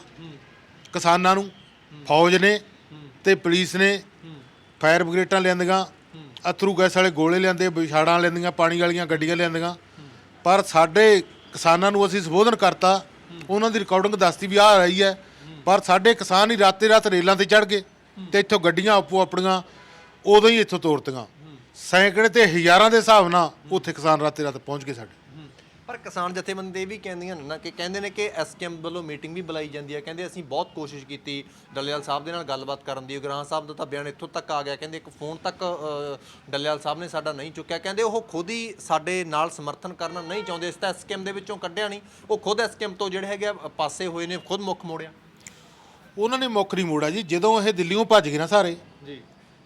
ਕਿਸਾਨਾਂ ਨੂੰ, ਫੌਜ ਨੇ ਤੇ ਪੁਲਿਸ ਨੇ। ਫਾਇਰ ਬ੍ਰਿਗੇਡਾਂ ਲਿਆਂਦੀਆਂ, ਅਥਰੂ ਗੈਸ ਵਾਲੇ ਗੋਲੇ ਲਿਆਂਦੇ, ਵਿਛਾੜਾਂ ਲਿਆਂਦੀਆਂ, ਪਾਣੀ ਵਾਲੀਆਂ ਗੱਡੀਆਂ ਲਿਆਂਦੀਆਂ। ਪਰ ਸਾਡੇ ਕਿਸਾਨਾਂ ਨੂੰ ਅਸੀਂ ਸੰਬੋਧਨ ਕਰਤਾ, ਉਹਨਾਂ ਦੀ ਰਿਕਾਰਡਿੰਗ ਦੱਸਦੀ ਵੀ ਆ ਰਹੀ ਹੈ। ਪਰ ਸਾਡੇ ਕਿਸਾਨ ਹੀ ਰਾਤੇ ਰਾਤ ਰੇਲਾਂ ਤੇ ਚੜ ਗਏ ਤੇ ਇੱਥੋਂ ਗੱਡੀਆਂ ਆਪੋ ਆਪਣੀਆਂ ਉਦੋਂ ਹੀ ਇੱਥੋਂ ਤੋਰਤੀਆਂ ਸੈਂਕੜੇ ਤੇ ਹਜ਼ਾਰਾਂ ਦੇ ਹਿਸਾਬ ਨਾਲ ਉੱਥੇ ਕਿਸਾਨ ਰਾਤੇ ਰਾਤ ਪਹੁੰਚ ਗਏ ਸਾਡੇ। ਪਰ ਕਿਸਾਨ ਜਥੇਬੰਦੀ ਵੀ ਕਹਿੰਦੀਆਂ ਨੇ ਨਾ ਕਿ ਕਹਿੰਦੇ ਨੇ ਕਿ ਐਸਕੇਐਮ ਵੱਲੋਂ ਮੀਟਿੰਗ ਵੀ ਬੁਲਾਈ ਜਾਂਦੀ ਹੈ। ਕਹਿੰਦੇ ਅਸੀਂ ਬਹੁਤ ਕੋਸ਼ਿਸ਼ ਕੀਤੀ ਡੱਲੇਵਾਲ ਸਾਹਿਬ ਦੇ ਨਾਲ ਗੱਲਬਾਤ ਕਰਨ ਦੀ। ਗ੍ਰਾਹ ਸਾਹਿਬ ਦਾ ਤਾਂ ਬਿਆਨ ਇੱਥੋਂ ਤੱਕ ਆ ਗਿਆ। ਕਹਿੰਦੇ ਇੱਕ ਫੋਨ ਤੱਕ ਅ, ਡੱਲੇਵਾਲ ਸਾਹਿਬ ਨੇ ਸਾਡਾ ਨਹੀਂ ਚੁੱਕਿਆ। ਕਹਿੰਦੇ ਉਹ ਖੁਦ ਹੀ ਸਾਡੇ ਨਾਲ ਸਮਰਥਨ ਕਰਨਾ ਨਹੀਂ ਚਾਹੁੰਦੇ। ਇਸ ਤਾਂ ਐਸਕੇਐਮ ਦੇ ਵਿੱਚੋਂ ਕੱਢਿਆ ਨਹੀਂ। ਉਹ ਖੁਦ ਐਸਕੇਐਮ ਤੋਂ ਜਿਹੜੇ ਹੈਗੇ ਆ, ਪਾਸੇ ਹੋਏ ਨੇ ਖੁਦ ਮੁੱਖ ਮੋੜਿਆ। ਉਹਨਾਂ ਨੇ ਮੁੱਖ ਨਹੀਂ ਮੋੜਿਆ ਜੀ। ਜਦੋਂ ਇਹ ਦਿੱਲੀੋਂ ਭੱਜ ਗਏ ਨਾ ਸਾਰੇ ਜੀ।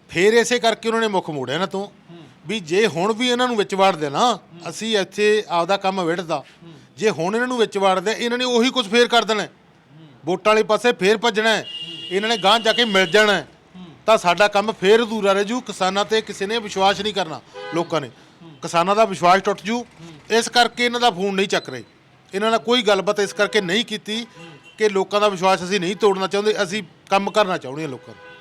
ਫੇਰ ਇਸੇ ਕਰਕੇ ਉਹਨਾਂ ਨੇ ਮੁੱਖ ਮੋੜਿਆ ਇਹਨਾਂ ਤੋਂ। ਵੀ ਜੇ ਹੁਣ ਵੀ ਇਹਨਾਂ ਨੂੰ ਵਿੱਚ ਵਾੜ ਦੇਣਾ ਅਸੀਂ ਇੱਥੇ ਆਪਦਾ ਕੰਮ ਵਿੜਦਾ ਜੇ ਹੁਣ ਇਹਨਾਂ ਨੂੰ ਵਿੱਚ ਵਾੜਦੇ ਇਹਨਾਂ ਨੇ ਉਹੀ ਕੁਝ ਫੇਰ ਕਰ ਦੇਣਾ। ਵੋਟਾਂ ਵਾਲੇ ਪਾਸੇ ਫੇਰ ਭੱਜਣਾ। ਇਹਨਾਂ ਨੇ ਗਾਂਹ ਜਾ ਕੇ ਮਿਲ ਜਾਣਾ। ਤਾਂ ਸਾਡਾ ਕੰਮ ਫੇਰ ਅਧੂਰਾ ਰਹਿ ਜੂ। ਕਿਸਾਨਾਂ ਤੇ ਕਿਸੇ ਨੇ ਵਿਸ਼ਵਾਸ ਨਹੀਂ ਕਰਨਾ ਲੋਕਾਂ ਨੇ। ਕਿਸਾਨਾਂ ਦਾ ਵਿਸ਼ਵਾਸ ਟੁੱਟ ਜੂ। ਇਸ ਕਰਕੇ ਇਹਨਾਂ ਦਾ ਫੋਨ ਨਹੀਂ ਚੱਕ ਰਹੇ। ਇਹਨਾਂ ਨਾਲ ਕੋਈ ਗੱਲਬਾਤ ਇਸ ਕਰਕੇ ਨਹੀਂ ਕੀਤੀ। ਕਿ ਲੋਕਾਂ ਦਾ ਵਿਸ਼ਵਾਸ ਅਸੀਂ ਨਹੀਂ ਤੋੜਨਾ ਚਾਹੁੰਦੇ ਅਸੀਂ ਕੰਮ ਕਰਨਾ ਚਾਹੁੰਦੇ ਹਾਂ ਲੋਕਾਂ ਨੂੰ।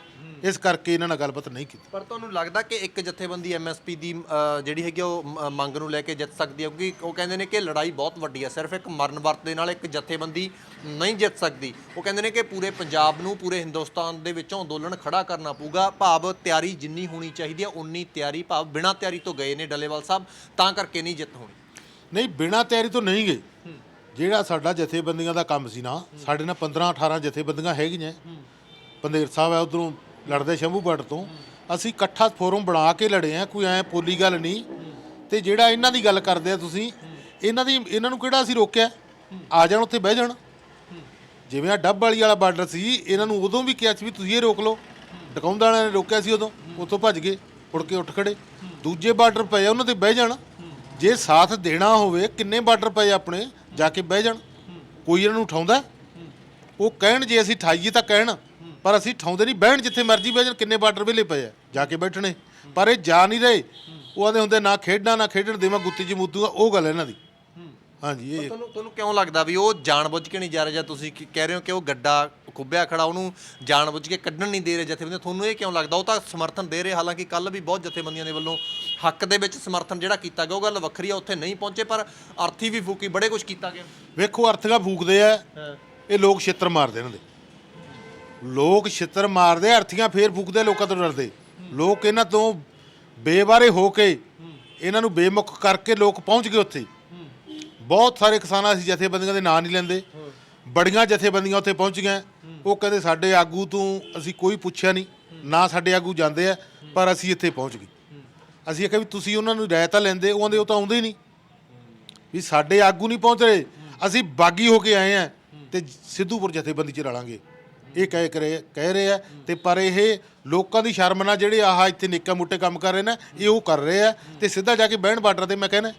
ਇਸ ਕਰਕੇ ਇਹਨਾਂ ਨਾਲ ਗੱਲਬਾਤ ਨਹੀਂ ਕੀਤੀ। ਪਰ ਤੁਹਾਨੂੰ ਲੱਗਦਾ ਕਿ ਇੱਕ ਜਥੇਬੰਦੀ ਐਮਐਸਪੀ ਦੀ ਅ, ਜਿਹੜੀ ਹੈਗੀ ਆ ਉਹ ਮ- ਮੰਗ ਨੂੰ ਲੈ ਕੇ ਜਿੱਤ ਸਕਦੀ ਹੈ? ਕਿਉਂਕਿ ਉਹ ਕਹਿੰਦੇ ਨੇ ਕਿ ਲੜਾਈ ਬਹੁਤ ਵੱਡੀ ਹੈ ਸਿਰਫ ਇੱਕ ਮਰਨ ਵਰਤ ਦੇ ਨਾਲ ਇੱਕ ਜਥੇਬੰਦੀ ਨਹੀਂ ਜਿੱਤ ਸਕਦੀ। ਉਹ ਕਹਿੰਦੇ ਨੇ ਕਿ ਪੂਰੇ ਪੰਜਾਬ ਨੂੰ ਪੂਰੇ ਹਿੰਦੁਸਤਾਨ ਦੇ ਵਿੱਚੋਂ ਅੰਦੋਲਨ ਖੜਾ ਕਰਨਾ ਪਊਗਾ। ਭਾਵ ਤਿਆਰੀ ਜਿੰਨੀ ਹੋਣੀ ਚਾਹੀਦੀ ਹੈ ਉਨੀ ਤਿਆਰੀ ਭਾਵ ਬਿਨਾਂ ਤਿਆਰੀ ਤੋਂ ਗਏ ਨੇ ਡੱਲੇਵਾਲ ਸਾਹਿਬ ਤਾਂ ਕਰਕੇ ਨਹੀਂ ਜਿੱਤ ਹੋਣੀ। ਨਹੀਂ ਬਿਨਾਂ ਤਿਆਰੀ ਤੋਂ ਨਹੀਂ ਗਏ। ਜਿਹੜਾ ਸਾਡਾ ਜਥੇਬੰਦੀਆਂ ਦਾ ਕੰਮ ਸੀ ਨਾ ਸਾਡੇ ਨਾਲ 15 18 ਜਥੇਬੰਦੀਆਂ ਹੈਗੀਆਂ। ਪੰਦੇਰ ਸਾਹਿਬ ਹੈ ਉਧਰੋਂ ਲੜਦੇ ਸ਼ੰਭੂਗੜ੍ਹ ਤੋਂ। ਅਸੀਂ ਇਕੱਠਾ ਫੋਰਮ ਬਣਾ ਕੇ ਲੜੇ ਆ ਕੋਈ ਐ ਪੋਲੀ ਗੱਲ ਨਹੀਂ। ਤੇ ਜਿਹੜਾ ਇਹਨਾਂ ਦੀ ਗੱਲ ਕਰਦੇ ਆ ਤੁਸੀਂ ਇਹਨਾਂ ਦੀ ਇਹਨਾਂ ਨੂੰ ਕਿਹੜਾ ਅਸੀਂ ਰੋਕਿਆ? ਆ ਜਾਣ ਉੱਥੇ ਬਹਿ ਜਾਣ। ਜਿਵੇਂ ਆ ਡੱਬ ਵਾਲੀ ਵਾਲਾ ਬਾਰਡਰ ਸੀ ਇਹਨਾਂ ਨੂੰ ਉਦੋਂ ਵੀ ਕਿਹਾ ਸੀ ਵੀ ਤੁਸੀਂ ਇਹ ਰੋਕ ਲਓ। ਡਕਾਉਂਦਾ ਵਾਲਿਆਂ ਨੇ ਰੋਕਿਆ ਸੀ ਉਦੋਂ ਉੱਥੋਂ ਭੱਜ ਗਏ ਉੜ ਕੇ ਉੱਠ ਖੜੇ। ਦੂਜੇ ਬਾਰਡਰ ਪਏ ਆ, ਉਹਨਾਂ ਤੇ ਬਹਿ ਜਾਣ। ਜੇ ਸਾਥ ਦੇਣਾ ਹੋਵੇ ਕਿੰਨੇ ਬਾਰਡਰ ਪਏ ਆਪਣੇ? ਜਾ ਕੇ ਬਹਿ ਜਾਣ। ਕੋਈ ਇਹਨਾਂ ਨੂੰ ਉਠਾਉਂਦਾ ਉਹ ਕਹਿਣ ਜੇ ਅਸੀਂ ਠਾਈਏ ਤਾਂ ਕਹਿਣ ਪਰ ਅਸੀਂ ਠਾਉਂਦੇ ਨਹੀਂ। ਬਹਿਣ ਜਿੱਥੇ ਮਰਜ਼ੀ ਬਹਿ ਜਾਣ ਕਿੰਨੇ ਬਾਰਡਰ ਵੇਲੇ ਪਏ ਆ। ਜਾ ਕੇ ਬੈਠਣੇ। ਪਰ ਇਹ ਜਾ ਨਹੀਂ ਰਹੇ। ਉਹ ਆਦੇ ਹੁੰਦੇ ਨਾ ਖੇਡਣਾ ਨਾ ਖੇਡਣ ਦੇਵਾਂ ਗੁੱਤੀ ਚ ਮੂਤੂਗਾ ਉਹ ਗੱਲ ਇਹਨਾਂ ਦੀ। ਹਾਂਜੀ ਇਹ ਤੁਹਾਨੂੰ ਤੁਹਾਨੂੰ ਕਿਉਂ ਲੱਗਦਾ ਵੀ ਉਹ ਜਾਣਬੁੱਝ ਕੇ ਨਹੀਂ ਜਾ ਰਿਹਾ ਜਾਂ ਤੁਸੀਂ ਕੀ ਕਹਿ ਰਹੇ ਹੋ ਕਿ ਉਹ ਗੱਡਾ ਖੁੱਬਿਆ ਖੜਾ ਉਹਨੂੰ ਜਾਣਬੁੱਝ ਕੇ ਕੱਢਣ ਨਹੀਂ ਦੇ ਰਹੇ ਜਥੇਬੰਦੀਆਂ। ਤੁਹਾਨੂੰ ਇਹ ਕਿਉਂ ਲੱਗਦਾ? ਉਹ ਤਾਂ ਸਮਰਥਨ ਦੇ ਰਹੇ ਹਾਲਾਂਕਿ ਕੱਲ ਵੀ ਬਹੁਤ ਜਥੇਬੰਦੀਆਂ ਦੇ ਵੱਲੋਂ ਹੱਕ ਦੇ ਵਿੱਚ ਸਮਰਥਨ ਜਿਹੜਾ ਕੀਤਾ ਗਿਆ ਉਹ ਗੱਲ ਵੱਖਰੀ ਆ ਉੱਥੇ ਨਹੀਂ ਪਹੁੰਚੇ ਪਰ ਅਰਥੀ ਵੀ ਫੂਕੀ ਬੜੇ ਕੁਝ ਕੀਤਾ ਗਿਆ। ਵੇਖੋ ਅਰਥਗਾ ਫੂਕਦੇ ਆ। ਇਹ ਲੋਕ ਛਿੱਤਰ ਮਾਰਦੇ ਇਹਨਾਂ ਦੇ। ਲੋਕ ਛਿੱਤਰ ਮਾਰਦੇ ਅਰਥੀਆਂ ਫੇਰ ਫੂਕਦੇ ਲੋਕਾਂ ਤੋਂ ਡਰਦੇ। ਲੋਕ ਇਹਨਾਂ ਤੋਂ ਬੇਵਾਰੇ ਹੋ ਕੇ ਇਹਨਾਂ ਨੂੰ ਬੇਮੁਖ ਕਰਕੇ ਲੋਕ ਪਹੁੰਚ ਗਏ ਉੱਥੇ। ਬਹੁਤ ਸਾਰੇ ਕਿਸਾਨਾਂ ਅਸੀਂ ਜਥੇਬੰਦੀਆਂ ਦੇ ਨਾਂ ਨਹੀਂ ਲੈਂਦੇ। ਬੜੀਆਂ ਜਥੇਬੰਦੀਆਂ ਉੱਥੇ ਪਹੁੰਚ ਗਏ ਉਹ ਕਹਿੰਦੇ ਸਾਡੇ ਆਗੂ ਤੋਂ ਅਸੀਂ ਕੋਈ ਪੁੱਛਿਆ ਨਹੀਂ, ਨਾ ਸਾਡੇ ਆਗੂ ਜਾਂਦੇ ਆ, ਪਰ ਅਸੀਂ ਇੱਥੇ ਪਹੁੰਚ ਗਏ। ਅਸੀਂ ਕਿਹਾ ਵੀ ਤੁਸੀਂ ਉਹਨਾਂ ਨੂੰ ਰਾਇ ਤਾਂ ਲੈਂਦੇ, ਉਹ ਕਹਿੰਦੇ ਉਹ ਤਾਂ ਆਉਂਦੇ ਹੀ ਨਹੀਂ। ਵੀ ਸਾਡੇ ਆਗੂ ਨਹੀਂ ਪਹੁੰਚ ਰਹੇ, ਅਸੀਂ ਬਾਗੀ ਹੋ ਕੇ ਆਏ ਆ ਤੇ ਸਿੱਧੂਪੁਰ ਜਥੇਬੰਦੀ ਚ ਰਲਾਂਗੇ। ਇਹ ਕਹਿ ਕਰੇ ਕਹਿ ਰਹੇ ਆ ਤੇ ਪਰ ਇਹ ਲੋਕਾਂ ਦੀ ਸ਼ਰਮ ਨਾਲ ਜਿਹੜੇ ਆਹ ਇੱਥੇ ਨਿੱਕਾ ਮੋਟੇ ਕੰਮ ਕਰ ਰਹੇ ਨੇ, ਇਹ ਉਹ ਕਰ ਰਹੇ ਆ ਤੇ ਸਿੱਧਾ ਜਾ ਕੇ ਬਹਿਣ ਬਾਰਡਰ ਤੇ ਮੈਂ ਕਹਿੰਦਾ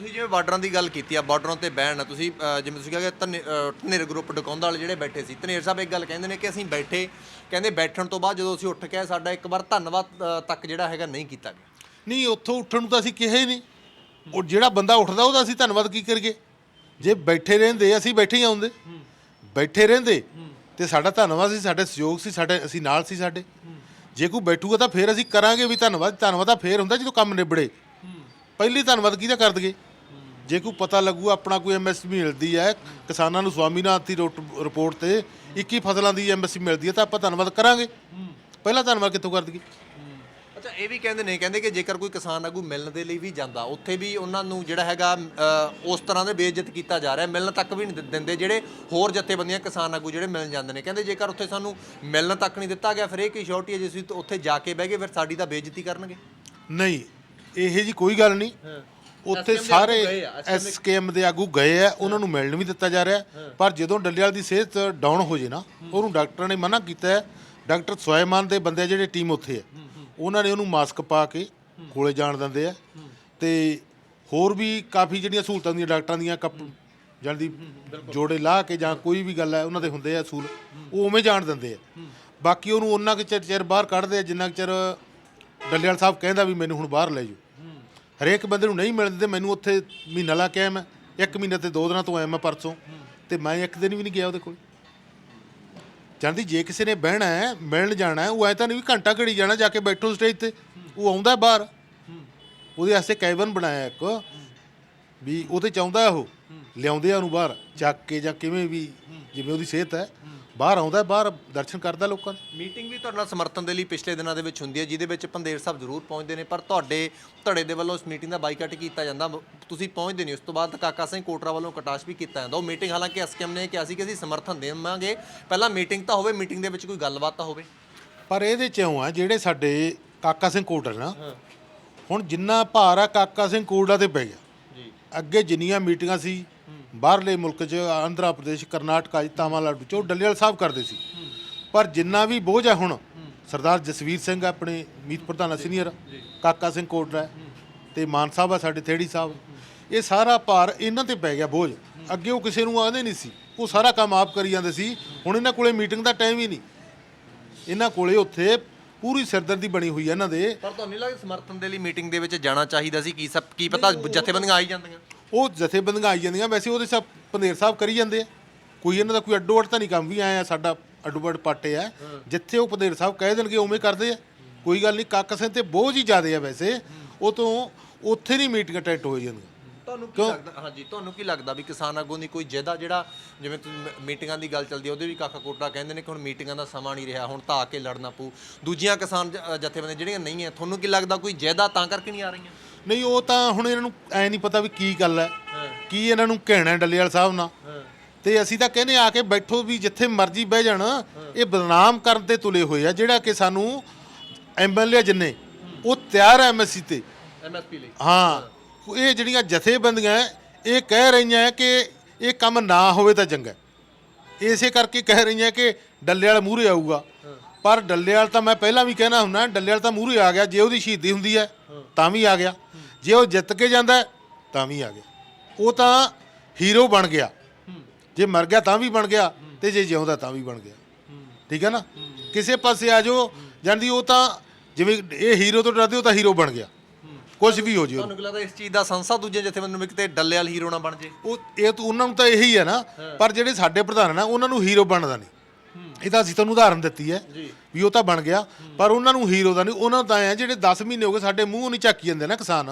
ਤੁਸੀਂ ਜਿਵੇਂ ਬਾਰਡਰਾਂ ਦੀ ਗੱਲ ਕੀਤੀ ਆ ਬਾਰਡਰਾਂ ਤੇ ਬੈਨ ਆ ਤੁਸੀਂ ਅਹ, ਜਿਵੇਂ ਤੁਸੀਂ ਕਿਹਾ ਕਿ ਧਨੇ- ਅਹ, ਧਨੇਰ ਗਰੁੱਪ ਡਕਾਉਂਦਾ ਵਾਲੇ ਜਿਹੜੇ ਬੈਠੇ ਸੀ ਧਨੇਰ ਸਾਹਿਬ ਇੱਕ ਗੱਲ ਕਹਿੰਦੇ ਨੇ ਕਿ ਅਸੀਂ ਬੈਠੇ ਕਹਿੰਦੇ ਬੈਠਣ ਤੋਂ ਬਾਅਦ ਜਦੋਂ ਅਸੀਂ ਉੱਠ ਕੇ ਆਏ, ਸਾਡਾ ਇੱਕ ਵਾਰ ਧੰਨਵਾਦ ਅਹ, ਤੱਕ ਜਿਹੜਾ ਹੈਗਾ ਨਹੀਂ ਕੀਤਾ ਗਿਆ। ਨਹੀਂ ਉੱਥੋਂ ਉੱਠਣ ਨੂੰ ਤਾਂ ਅਸੀਂ ਕਿਹਾ ਹੀ ਨਹੀਂ। ਉਹ ਜਿਹੜਾ ਬੰਦਾ ਉੱਠਦਾ ਉਹਦਾ ਅਸੀਂ ਧੰਨਵਾਦ ਕੀ ਕਰੀਏ? ਜੇ ਬੈਠੇ ਰਹਿੰਦੇ ਅਸੀਂ ਬੈਠੇ ਹੀ ਆਉਂਦੇ। ਬੈਠੇ ਰਹਿੰਦੇ ਤੇ ਸਾਡਾ ਧੰਨਵਾਦ ਸੀ ਸਾਡੇ ਸਹਿਯੋਗ ਸੀ ਸਾਡੇ ਅਸੀਂ ਨਾਲ ਸੀ ਸਾਡੇ। ਜੇ ਕੋਈ ਬੈਠੂਗਾ ਤਾਂ ਫਿਰ ਅਸੀਂ ਕਰਾਂਗੇ ਵੀ ਧੰਨਵਾਦ ਧੰਨਵਾਦ ਤਾਂ ਫਿਰ ਹੁੰਦਾ ਜਦੋਂ ਕੰਮ ਨਿਬੜੇ। ਪਹਿਲੀ ਧੰਨਵਾਦ ਕਿਹਦਾ ਕਰ ਦਈਏ? ਜੇ ਕੋਈ ਪਤਾ ਲੱਗੂ ਆਪਣਾ ਕੋਈ ਐਮਐਸਪੀ ਮਿਲਦੀ ਹੈ ਕਿਸਾਨਾਂ ਨੂੰ ਸਵਾਮੀਨਾਥਨ ਦੀ ਰਿਪੋਰਟ ਤੇ 21 ਫਸਲਾਂ ਦੀ ਐਮਐਸਪੀ ਮਿਲਦੀ ਹੈ ਤਾਂ ਆਪਾਂ ਧੰਨਵਾਦ ਕਰਾਂਗੇ। ਪਹਿਲਾ ਧੰਨਵਾਦ ਕਿੱਥੋਂ ਕਰ ਦਈਏ ਅੱਛਾ ਇਹ ਵੀ ਕਹਿੰਦੇ ਨੇ ਕਹਿੰਦੇ ਕਿ ਜੇਕਰ ਕੋਈ ਕਿਸਾਨ ਆਗੂ ਮਿਲਣ ਦੇ ਲਈ ਵੀ ਜਾਂਦਾ ਉੱਥੇ ਵੀ ਉਹਨਾਂ ਨੂੰ ਜਿਹੜਾ ਹੈਗਾ ਉਸ ਤਰ੍ਹਾਂ ਦੇ ਬੇਇੱਜ਼ਤ ਕੀਤਾ ਜਾ ਰਿਹਾ ਮਿਲਣ ਤੱਕ ਵੀ ਨਹੀਂ ਦਿੰਦੇ ਜਿਹੜੇ ਹੋਰ ਜਥੇਬੰਦੀਆਂ ਕਿਸਾਨ ਆਗੂ ਜਿਹੜੇ ਮਿਲਣ ਜਾਂਦੇ ਨੇ। ਕਹਿੰਦੇ ਜੇਕਰ ਉੱਥੇ ਸਾਨੂੰ ਮਿਲਣ ਤੱਕ ਨਹੀਂ ਦਿੱਤਾ ਗਿਆ ਫਿਰ ਇਹ ਕੀ ਸ਼ੋਰਟੀ ਹੈ ਜੇ ਅਸੀਂ ਉੱਥੇ ਜਾ ਕੇ ਬਹਿ ਗਏ ਫਿਰ ਸਾਡੀ ਤਾਂ ਬੇਇੱਜ਼ਤੀ ਕਰਨਗੇ? ਨਹੀਂ ਇਹ ਜੀ ਕੋਈ ਗੱਲ ਨਹੀਂ। ਉੱਥੇ ਸਾਰੇ ਐਸਕੇਐਮ ਦੇ ਆਗੂ ਗਏ ਆ ਉਹਨਾਂ ਨੂੰ ਮਿਲਣ ਵੀ ਦਿੱਤਾ ਜਾ ਰਿਹਾ ਪਰ ਜਦੋਂ ਡੱਲੇਵਾਲ ਦੀ ਸਿਹਤ ਡਾਊਨ ਹੋ ਜੇ ਨਾ ਉਹਨੂੰ ਡਾਕਟਰਾਂ ਨੇ ਮਨਾ ਕੀਤਾ ਡਾਕਟਰ ਸੋਇਮਾਨ ਦੇ ਬੰਦੇ ਜਿਹੜੇ ਟੀਮ ਉੱਥੇ ਹੈ। ਉਹਨਾਂ ਨੇ ਉਹਨੂੰ ਮਾਸਕ ਪਾ ਕੇ ਕੋਲੇ ਜਾਣ ਦਿੰਦੇ ਆ। ਤੇ ਹੋਰ ਵੀ ਕਾਫੀ ਜਿਹੜੀਆਂ ਸਹੂਲਤਾਂ ਦੀਆਂ ਡਾਕਟਰਾਂ ਦੀਆਂ ਕੱਪ ਜਲਦੀ ਜੋੜੇ ਲਾ ਕੇ ਜਾਂ ਕੋਈ ਵੀ ਗੱਲ ਹੈ ਉਹਨਾਂ ਦੇ ਹੁੰਦੇ ਆ ਅਸੂਲ ਉਹ ਉਵੇਂ ਜਾਣ ਦਿੰਦੇ ਆ। ਬਾਕੀ ਉਹਨੂੰ ਉਹਨਾਂ ਕੁ ਚਿਰ ਚਿਰ ਬਾਹਰ ਕੱਢਦੇ ਆ ਜਿੰਨਾ ਕੁ ਚਿਰ ਡੱਲੇਵਾਲ ਸਾਹਿਬ ਕਹਿੰਦਾ ਵੀ ਮੈਨੂੰ ਹੁਣ ਬਾਹਰ ਲੈ ਜਾਓ। ਹਰੇਕ ਬੰਦੇ ਨੂੰ ਨਹੀਂ ਮਿਲਦੇ ਮੈਨੂੰ ਉੱਥੇ ਮਹੀਨਾ ਲਾ ਕੇ ਆਇਆ ਮੈਂ। ਇੱਕ ਮਹੀਨੇ ਤੇ ਦੋ ਦਿਨਾਂ ਤੋਂ ਆਇਆ ਮੈਂ ਪਰਸੋਂ। ਤੇ ਮੈਂ ਇੱਕ ਦਿਨ ਵੀ ਨਹੀਂ ਗਿਆ ਉਹਦੇ ਕੋਲ। ਜਾਂਦੀ, ਜੇ ਕਿਸੇ ਨੇ ਬਹਿਣਾ ਹੈ, ਮਿਲਣ ਜਾਣਾ ਹੈ, ਉਹ ਐ ਤਾਂ ਨਹੀਂ ਵੀ ਘੰਟਾ ਘੜੀ ਜਾਣਾ, ਜਾ ਕੇ ਬੈਠੋ ਸਟੇਜ ਤੇ। ਉਹ ਆਉਂਦਾ ਬਾਹਰ। ਉਹਦੇ ਵਾਸਤੇ ਕੈਬਨ ਬਣਾਇਆ ਇੱਕ। ਵੀ ਉਹ ਤੇ ਚਾਹੁੰਦਾ ਉਹ। ਲਿਆਉਂਦੇ ਆ ਉਹਨੂੰ ਬਾਹਰ। ਚੱਕ ਕੇ ਜਾਂ ਕਿਵੇਂ ਵੀ, ਜਿਵੇਂ ਉਹਦੀ ਸਿਹਤ ਹੈ। ਬਾਹਰ ਆਉਂਦਾ ਬਾਹਰ ਦਰਸ਼ਨ ਕਰਦਾ ਲੋਕਾਂ ਦੇ। ਮੀਟਿੰਗ ਵੀ ਤੁਹਾਡੇ ਨਾਲ ਸਮਰਥਨ ਦੇ ਲਈ ਪਿਛਲੇ ਦਿਨਾਂ ਦੇ ਵਿੱਚ ਹੁੰਦੀ ਹੈ ਜਿਹਦੇ ਵਿੱਚ ਪੰਦੇਰ ਸਾਹਿਬ ਜ਼ਰੂਰ ਪਹੁੰਚਦੇ ਨੇ ਪਰ ਤੁਹਾਡੇ ਧੜੇ ਦੇ ਵੱਲੋਂ ਉਸ ਮੀਟਿੰਗ ਦਾ ਬਾਈਕਾਟ ਕੀਤਾ ਜਾਂਦਾ ਤੁਸੀਂ ਪਹੁੰਚਦੇ ਨਹੀਂ ਉਸ ਤੋਂ ਬਾਅਦ ਕਾਕਾ ਸਿੰਘ ਕੋਟਰਾ ਵੱਲੋਂ ਕਟਾਸ਼ ਵੀ ਕੀਤਾ ਜਾਂਦਾ। ਉਹ ਮੀਟਿੰਗ ਹਾਲਾਂਕਿ ਐਸਕੇਐਮ ਨੇ ਕਿਹਾ ਸੀ ਕਿ ਅਸੀਂ ਸਮਰਥਨ ਦੇਵਾਂਗੇ। ਪਹਿਲਾਂ ਮੀਟਿੰਗ ਤਾਂ ਹੋਵੇ ਮੀਟਿੰਗ ਦੇ ਵਿੱਚ ਕੋਈ ਗੱਲਬਾਤ ਤਾਂ ਹੋਵੇ। ਪਰ ਇਹਦੇ ਚੋਂ ਆ ਜਿਹੜੇ ਸਾਡੇ ਕਾਕਾ ਸਿੰਘ ਕੋਟਲ ਨਾ ਹੁਣ ਜਿੰਨਾ ਭਾਰ ਆ ਕਾਕਾ ਸਿੰਘ ਕੋਟਲਾ ਤੇ ਪੈ ਗਿਆ। ਜੀ। ਅੱਗੇ ਜਿੰਨੀਆਂ ਮੀਟਿੰਗਾਂ ਸੀ ਬਾਹਰਲੇ ਮੁਲਕ 'ਚ ਆਂਧਰਾ ਪ੍ਰਦੇਸ਼ ਕਰਨਾਟਕਾ 'ਚ ਤਾਮਿਲਨਾਡੂ 'ਚ ਉਹ ਡੱਲੇਵਾਲ ਸਾਹਿਬ ਕਰਦੇ ਸੀ। ਪਰ ਜਿੰਨਾ ਵੀ ਬੋਝ ਹੈ ਹੁਣ ਸਰਦਾਰ ਜਸਵੀਰ ਸਿੰਘ ਆਪਣੇ ਮੀਤ ਪ੍ਰਧਾਨ ਸੀਨੀਅਰ ਕਾਕਾ ਸਿੰਘ ਕੋਟਲਾ ਤੇ ਮਾਨ ਸਾਹਿਬ ਆ ਸਾਡੇ ਥੇੜੀ ਸਾਹਿਬ ਇਹ ਸਾਰਾ ਭਾਰ ਇਹਨਾਂ ਤੇ ਪੈ ਗਿਆ ਬੋਝ। ਅੱਗੇ ਉਹ ਕਿਸੇ ਨੂੰ ਆਉਂਦੇ ਨਹੀਂ ਸੀ। ਉਹ ਸਾਰਾ ਕੰਮ ਆਪ ਕਰੀ ਜਾਂਦੇ ਸੀ। ਹੁਣ ਇਹਨਾਂ ਕੋਲੇ ਮੀਟਿੰਗ ਦਾ ਟਾਈਮ ਹੀ ਨਹੀਂ। ਇਹਨਾਂ ਕੋਲੇ ਉੱਥੇ ਪੂਰੀ ਸਿਰਦਰਦੀ ਬਣੀ ਹੋਈ ਹੈ ਇਹਨਾਂ ਦੇ। ਪਰ ਤੁਹਾਨੂੰ ਨਹੀਂ ਲੱਗਦਾ ਸਮਰਥਨ ਦੇ ਲਈ ਮੀਟਿੰਗ ਦੇ ਵਿੱਚ ਜਾਣਾ ਚਾਹੀਦਾ ਸੀ? ਕੀ ਸਭ ਕੀ ਪਤਾ ਜਥੇਬੰਦੀਆਂ ਆ ਹੀ ਜਾਂਦੀਆਂ? ਉਹ ਜਥੇਬੰਦੀਆਂ ਆਈ ਜਾਂਦੀਆਂ ਵੈਸੇ ਉਹਦੇ ਸਭ ਪੰਦੇਰ ਸਾਹਿਬ ਕਰੀ ਜਾਂਦੇ ਆ। ਕੋਈ ਇਹਨਾਂ ਦਾ ਕੋਈ ਅੱਡੋ ਅੱਡ ਤਾਂ ਨਹੀਂ ਕੰਮ ਵੀ ਆਇਆ ਸਾਡਾ ਅੱਡੋ ਅੱਡ ਪਾਟੇ ਆ। ਜਿੱਥੇ ਉਹ ਪੰਦੇਰ ਸਾਹਿਬ ਕਹਿ ਦੇਣਗੇ ਉਵੇਂ ਕਰਦੇ ਆ। ਕੋਈ ਗੱਲ ਨਹੀਂ ਕਾਕਾ ਸਿੰਘ ਤੇ ਬੋਝ ਹੀ ਜ਼ਿਆਦੇ ਆ ਵੈਸੇ। ਉਹ ਤੋਂ ਉੱਥੇ ਨਹੀਂ ਮੀਟਿੰਗ ਅਟੈਂਡ ਹੋ ਜਾਂਦੀਆਂ। ਤੁਹਾਨੂੰ ਕੀ ਲੱਗਦਾ ਹਾਂਜੀ ਤੁਹਾਨੂੰ ਕੀ ਲੱਗਦਾ ਵੀ ਕਿਸਾਨ ਆਗੂ ਦੀ ਕੋਈ ਜਿਹਦਾ ਜਿਹੜਾ ਜਿਵੇਂ ਮੀਟਿੰਗਾਂ ਦੀ ਗੱਲ ਚੱਲਦੀ ਉਹਦੇ ਵੀ ਕਾਕਾ ਕੋਟਰਾ ਕਹਿੰਦੇ ਨੇ ਕਿ ਹੁਣ ਮੀਟਿੰਗਾਂ ਦਾ ਸਮਾਂ ਨਹੀਂ ਰਿਹਾ ਹੁਣ ਤਾਂ ਆ ਕੇ ਲੜਨਾ ਪਊ। ਦੂਜੀਆਂ ਕਿਸਾਨ ਜਥੇਬੰਦੀਆਂ ਜਿਹੜੀਆਂ ਨਹੀਂ ਹੈ ਤੁਹਾਨੂੰ ਕੀ ਲੱਗਦਾ ਕੋਈ ਜਿਹਦਾ ਤਾਂ ਕਰਕੇ ਨਹੀਂ ਆ ਰਹੀਆਂ? ਨਹੀਂ ਉਹ ਤਾਂ ਹੁਣ ਇਹਨਾਂ ਨੂੰ ਐ ਨਹੀਂ ਪਤਾ ਵੀ ਕੀ ਗੱਲ ਹੈ ਕੀ ਇਹਨਾਂ ਨੂੰ ਕਹਿਣਾ ਡੱਲੇਵਾਲ ਸਾਹਿਬ ਨਾਲ। ਤੇ ਅਸੀਂ ਤਾਂ ਕਹਿੰਦੇ ਆ ਕੇ ਬੈਠੋ ਵੀ ਜਿੱਥੇ ਮਰਜ਼ੀ ਬਹਿ ਜਾਣ ਇਹ ਬਦਨਾਮ ਕਰਨ ਤੇ ਤੁਲੇ ਹੋਏ ਆ ਜਿਹੜਾ ਕਿ ਸਾਨੂੰ ਐਮਐਲਏ ਜਿੰਨੇ ਉਹ ਤਿਆਰ ਐ ਐਮਐਸਸੀ ਤੇ। ਐਮਐਸਪੀ ਲਈ। ਹਾਂ ਇਹ ਜਿਹੜੀਆਂ ਜਥੇਬੰਦੀਆਂ ਇਹ ਕਹਿ ਰਹੀਆਂ ਕਿ ਇਹ ਕੰਮ ਨਾ ਹੋਵੇ ਤਾਂ ਚੰਗਾ ਇਸੇ ਕਰਕੇ ਕਹਿ ਰਹੀਆਂ ਕਿ ਡੱਲੇ ਵਾਲਾ ਮੂਹਰੇ ਆਊਗਾ। ਪਰ ਡੱਲੇ ਵਾਲ ਤਾਂ ਮੈਂ ਪਹਿਲਾਂ ਵੀ ਕਹਿਣਾ ਹੁੰਦਾ ਡੱਲੇ ਵਾਲ ਤਾਂ ਮੂਹਰੇ ਆ ਗਿਆ ਜੇ ਉਹਦੀ ਸ਼ਹੀਦੀ ਹੁੰਦੀ ਹੈ ਤਾਂ ਵੀ ਆ ਗਿਆ। ਜੇ ਉਹ ਜਿੱਤ ਕੇ ਜਾਂਦਾ ਤਾਂ ਵੀ ਆ ਗਿਆ। ਉਹ ਤਾਂ ਹੀਰੋ ਬਣ ਗਿਆ। ਜੇ ਮਰ ਗਿਆ ਤਾਂ ਵੀ ਬਣ ਗਿਆ ਤੇ ਜੇ ਜਿਉਂਦਾ ਤਾਂ ਵੀ ਬਣ ਗਿਆ। ਠੀਕ ਹੈ ਨਾ? ਕਿਸੇ ਪਾਸੇ ਆ ਜਾਓ ਜਾਂਦੀ ਉਹ ਤਾਂ ਜਿਵੇਂ ਇਹ ਹੀਰੋ ਤੋਂ ਡਰਦੇ ਉਹ ਤਾਂ ਹੀਰੋ ਬਣ ਗਿਆ। ਕੁਝ ਵੀ ਹੋ ਜੇ ਤੁਹਾਨੂੰ ਲੱਗਦਾ ਇਸ ਚੀਜ਼ ਦਾ ਸੰਸਾ ਦੂਜੇ ਜਥੇਬੰਦੀਆਂ ਨੂੰ ਕਿਤੇ ਡੱਲੇ ਵਾਲ ਹੀਰੋ ਨਾ ਬਣ ਜੇ? ਉਹ ਇਹ ਤਾਂ ਉਹਨਾਂ ਨੂੰ ਤਾਂ ਇਹੀ ਹੈ ਨਾ ਪਰ ਜਿਹੜੇ ਸਾਡੇ ਪ੍ਰਧਾਨ ਨੇ ਉਹਨਾਂ ਨੂੰ ਹੀਰੋ ਬਣਦਾ ਨਹੀਂ। ਇਹ ਤਾਂ ਅਸੀਂ ਤੁਹਾਨੂੰ ਉਦਾਹਰਨ ਦਿੱਤੀ ਹੈ ਵੀ ਉਹ ਤਾਂ ਬਣ ਗਿਆ। ਪਰ ਉਹਨਾਂ ਨੂੰ ਹੀਰੋ ਦਾ ਨਹੀਂ ਉਹਨਾਂ ਤਾਂ ਐ ਜਿਹੜੇ 10 ਮਹੀਨੇ ਹੋ ਗਏ ਸਾਡੇ ਮੂੰਹ ਨਹੀਂ ਚੱਕੀ ਜਾਂਦੇ ਨਾ ਕਿਸਾਨ।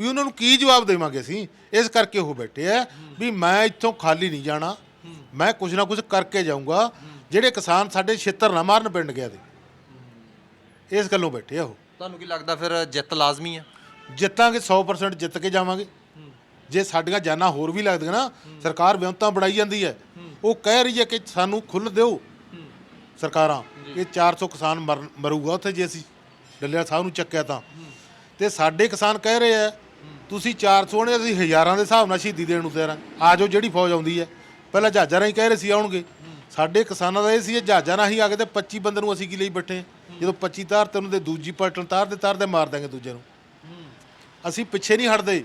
ਵੀ ਉਹਨਾਂ ਨੂੰ ਕੀ ਜਵਾਬ ਦੇਵਾਂਗੇ ਅਸੀਂ? ਇਸ ਕਰਕੇ ਉਹ ਬੈਠੇ ਆ ਵੀ ਮੈਂ ਇੱਥੋਂ ਖਾਲੀ ਨਹੀਂ ਜਾਣਾ। ਮੈਂ ਕੁਝ ਨਾ ਕੁਝ ਕਰਕੇ ਜਾਊਂਗਾ। ਜਿਹੜੇ ਕਿਸਾਨ ਸਾਡੇ ਛੇਤਰ ਨਾ ਮਾਰਨ ਪਿੰਡ ਗਿਆ ਦੇ। ਇਸ ਗੱਲੋਂ ਬੈਠੇ ਆ ਉਹ। ਤੁਹਾਨੂੰ ਕੀ ਲੱਗਦਾ ਫਿਰ ਜਿੱਤ ਲਾਜ਼ਮੀ ਆ? ਜਿੱਤਾਂਗੇ 100% ਜਿੱਤ ਕੇ ਜਾਵਾਂਗੇ। ਜੇ ਸਾਡੀਆਂ ਜਾਨਾਂ ਹੋਰ ਵੀ ਲੱਗਦੀਆਂ ਨਾ ਸਰਕਾਰ ਵਿਉਂਤਾਂ ਬਣਾਈ ਜਾਂਦੀ ਹੈ। ਉਹ ਕਹਿ ਰਹੀ ਹੈ ਕਿ ਸਾਨੂੰ ਖੁੱਲ੍ਹ ਦਿਓ। ਸਰਕਾਰਾਂ ਕਿ 400 ਕਿਸਾਨ ਮਰ- ਮਰੂਗਾ ਉੱਥੇ ਜੇ ਅਸੀਂ ਡੱਲਿਆ ਸਾਹਿਬ ਨੂੰ ਚੱਕਿਆ ਤਾਂ। ਤੇ ਸਾਡੇ ਕਿਸਾਨ ਕਹਿ ਰਹੇ ਆ ਤੁਸੀਂ 400 ਨੇ ਅਸੀਂ ਹਜ਼ਾਰਾਂ ਦੇ ਹਿਸਾਬ ਨਾਲ ਸ਼ਹੀਦੀ ਦੇਣ ਨੂੰ ਤਿਆਰ ਆ। ਜਾਓ ਜਿਹੜੀ ਫੌਜ ਆਉਂਦੀ ਹੈ। ਪਹਿਲਾਂ ਜਹਾਜ਼ਾਂ ਰਾਹੀਂ ਕਹਿ ਰਹੇ ਸੀ ਆਉਣਗੇ। ਸਾਡੇ ਕਿਸਾਨਾਂ ਦਾ ਇਹ ਸੀ ਇਹ ਜਹਾਜ਼ਾਂ ਰਾਹੀਂ ਆ ਕੇ ਤੇ 25 ਬੰਦੇ ਨੂੰ ਅਸੀਂ ਕੀ ਲਈ ਬੈਠੇ ਹਾਂ। ਜਦੋਂ 25 ਤਾਰ ਤੇ ਉਹਨਾਂ ਦੇ ਦੂਜੀ ਪਲਟਨ ਤਾਰ ਦੇ ਤਾਰ ਦੇ ਮਾਰ ਦਾਂਗੇ ਦੂਜੇ ਨੂੰ। ਅਸੀਂ ਪਿੱਛੇ ਨਹੀਂ ਹਟਦੇ।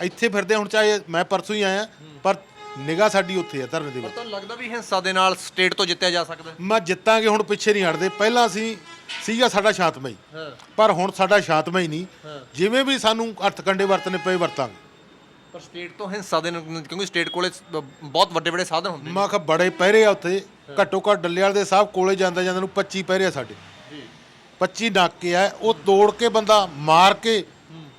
ਇੱਥੇ ਫਿਰਦੇ ਹੁਣ ਚਾਹੇ ਮੈਂ ਪਰਸੋਂ ਹੀ ਆਇਆ ਪਰ ਨਿਗਾਹ ਸਾਡੀ ਉੱਥੇ ਹੈ ਧਰਨੇ ਦੇ ਪਰ ਵਿੱਚ ਤੁਹਾਨੂੰ ਲੱਗਦਾ ਵੀ ਹਿੰਸਾ ਦੇ ਨਾਲ ਸਟੇਟ ਤੋਂ ਜਿੱਤਿਆ ਜਾ ਸਕਦਾ ਮੈਂ ਜਿੱਤਾਂਗੇ ਹੁਣ ਪਿੱਛੇ ਨਹੀਂ ਹਟਦੇ। ਪਹਿਲਾਂ ਅਸੀਂ ਸੀਗਾ ਸਾਡਾ ਸ਼ਾਂਤਮਈ। ਹਾਂ। ਪਰ ਹੁਣ ਸਾਡਾ ਸ਼ਾਂਤਮਈ ਨਹੀਂ। ਜਿਵੇਂ ਵੀ ਸਾਨੂੰ ਅਰਥ ਕੰਡੇ ਵਰਤਨੇ ਪਏ ਵਰਤਾਂਗੇ। ਪਰ ਸਟੇਟ ਤੋਂ ਹਿੰਸਾ ਦੇ ਨਾਲ- ਕਿਉਂਕਿ ਸਟੇਟ ਕੋਲੇ ਸ- ਬਹੁਤ ਵੱਡੇ ਵੱਡੇ ਸਾਧਨ ਹੁੰਦੇ ਨੇ। ਮੈਂ ਕਿਹਾ ਬੜੇ ਪਹਿਰੇ ਆ ਉੱਥੇ। ਘੱਟੋ ਘੱਟ ਡੱਲੇਵਾਲ ਦੇ ਸਾਹਿਬ ਕੋਲੇ ਜਾਂਦਾ ਜਾਂਦਾ ਨੂੰ 25 ਪਹਿਰੇ ਆ ਸਾਡੇ। ਜੀ। 25 ਨਾਕੇ ਆ। ਉਹ ਤੋੜ ਕੇ ਬੰਦਾ ਮਾਰ ਕੇ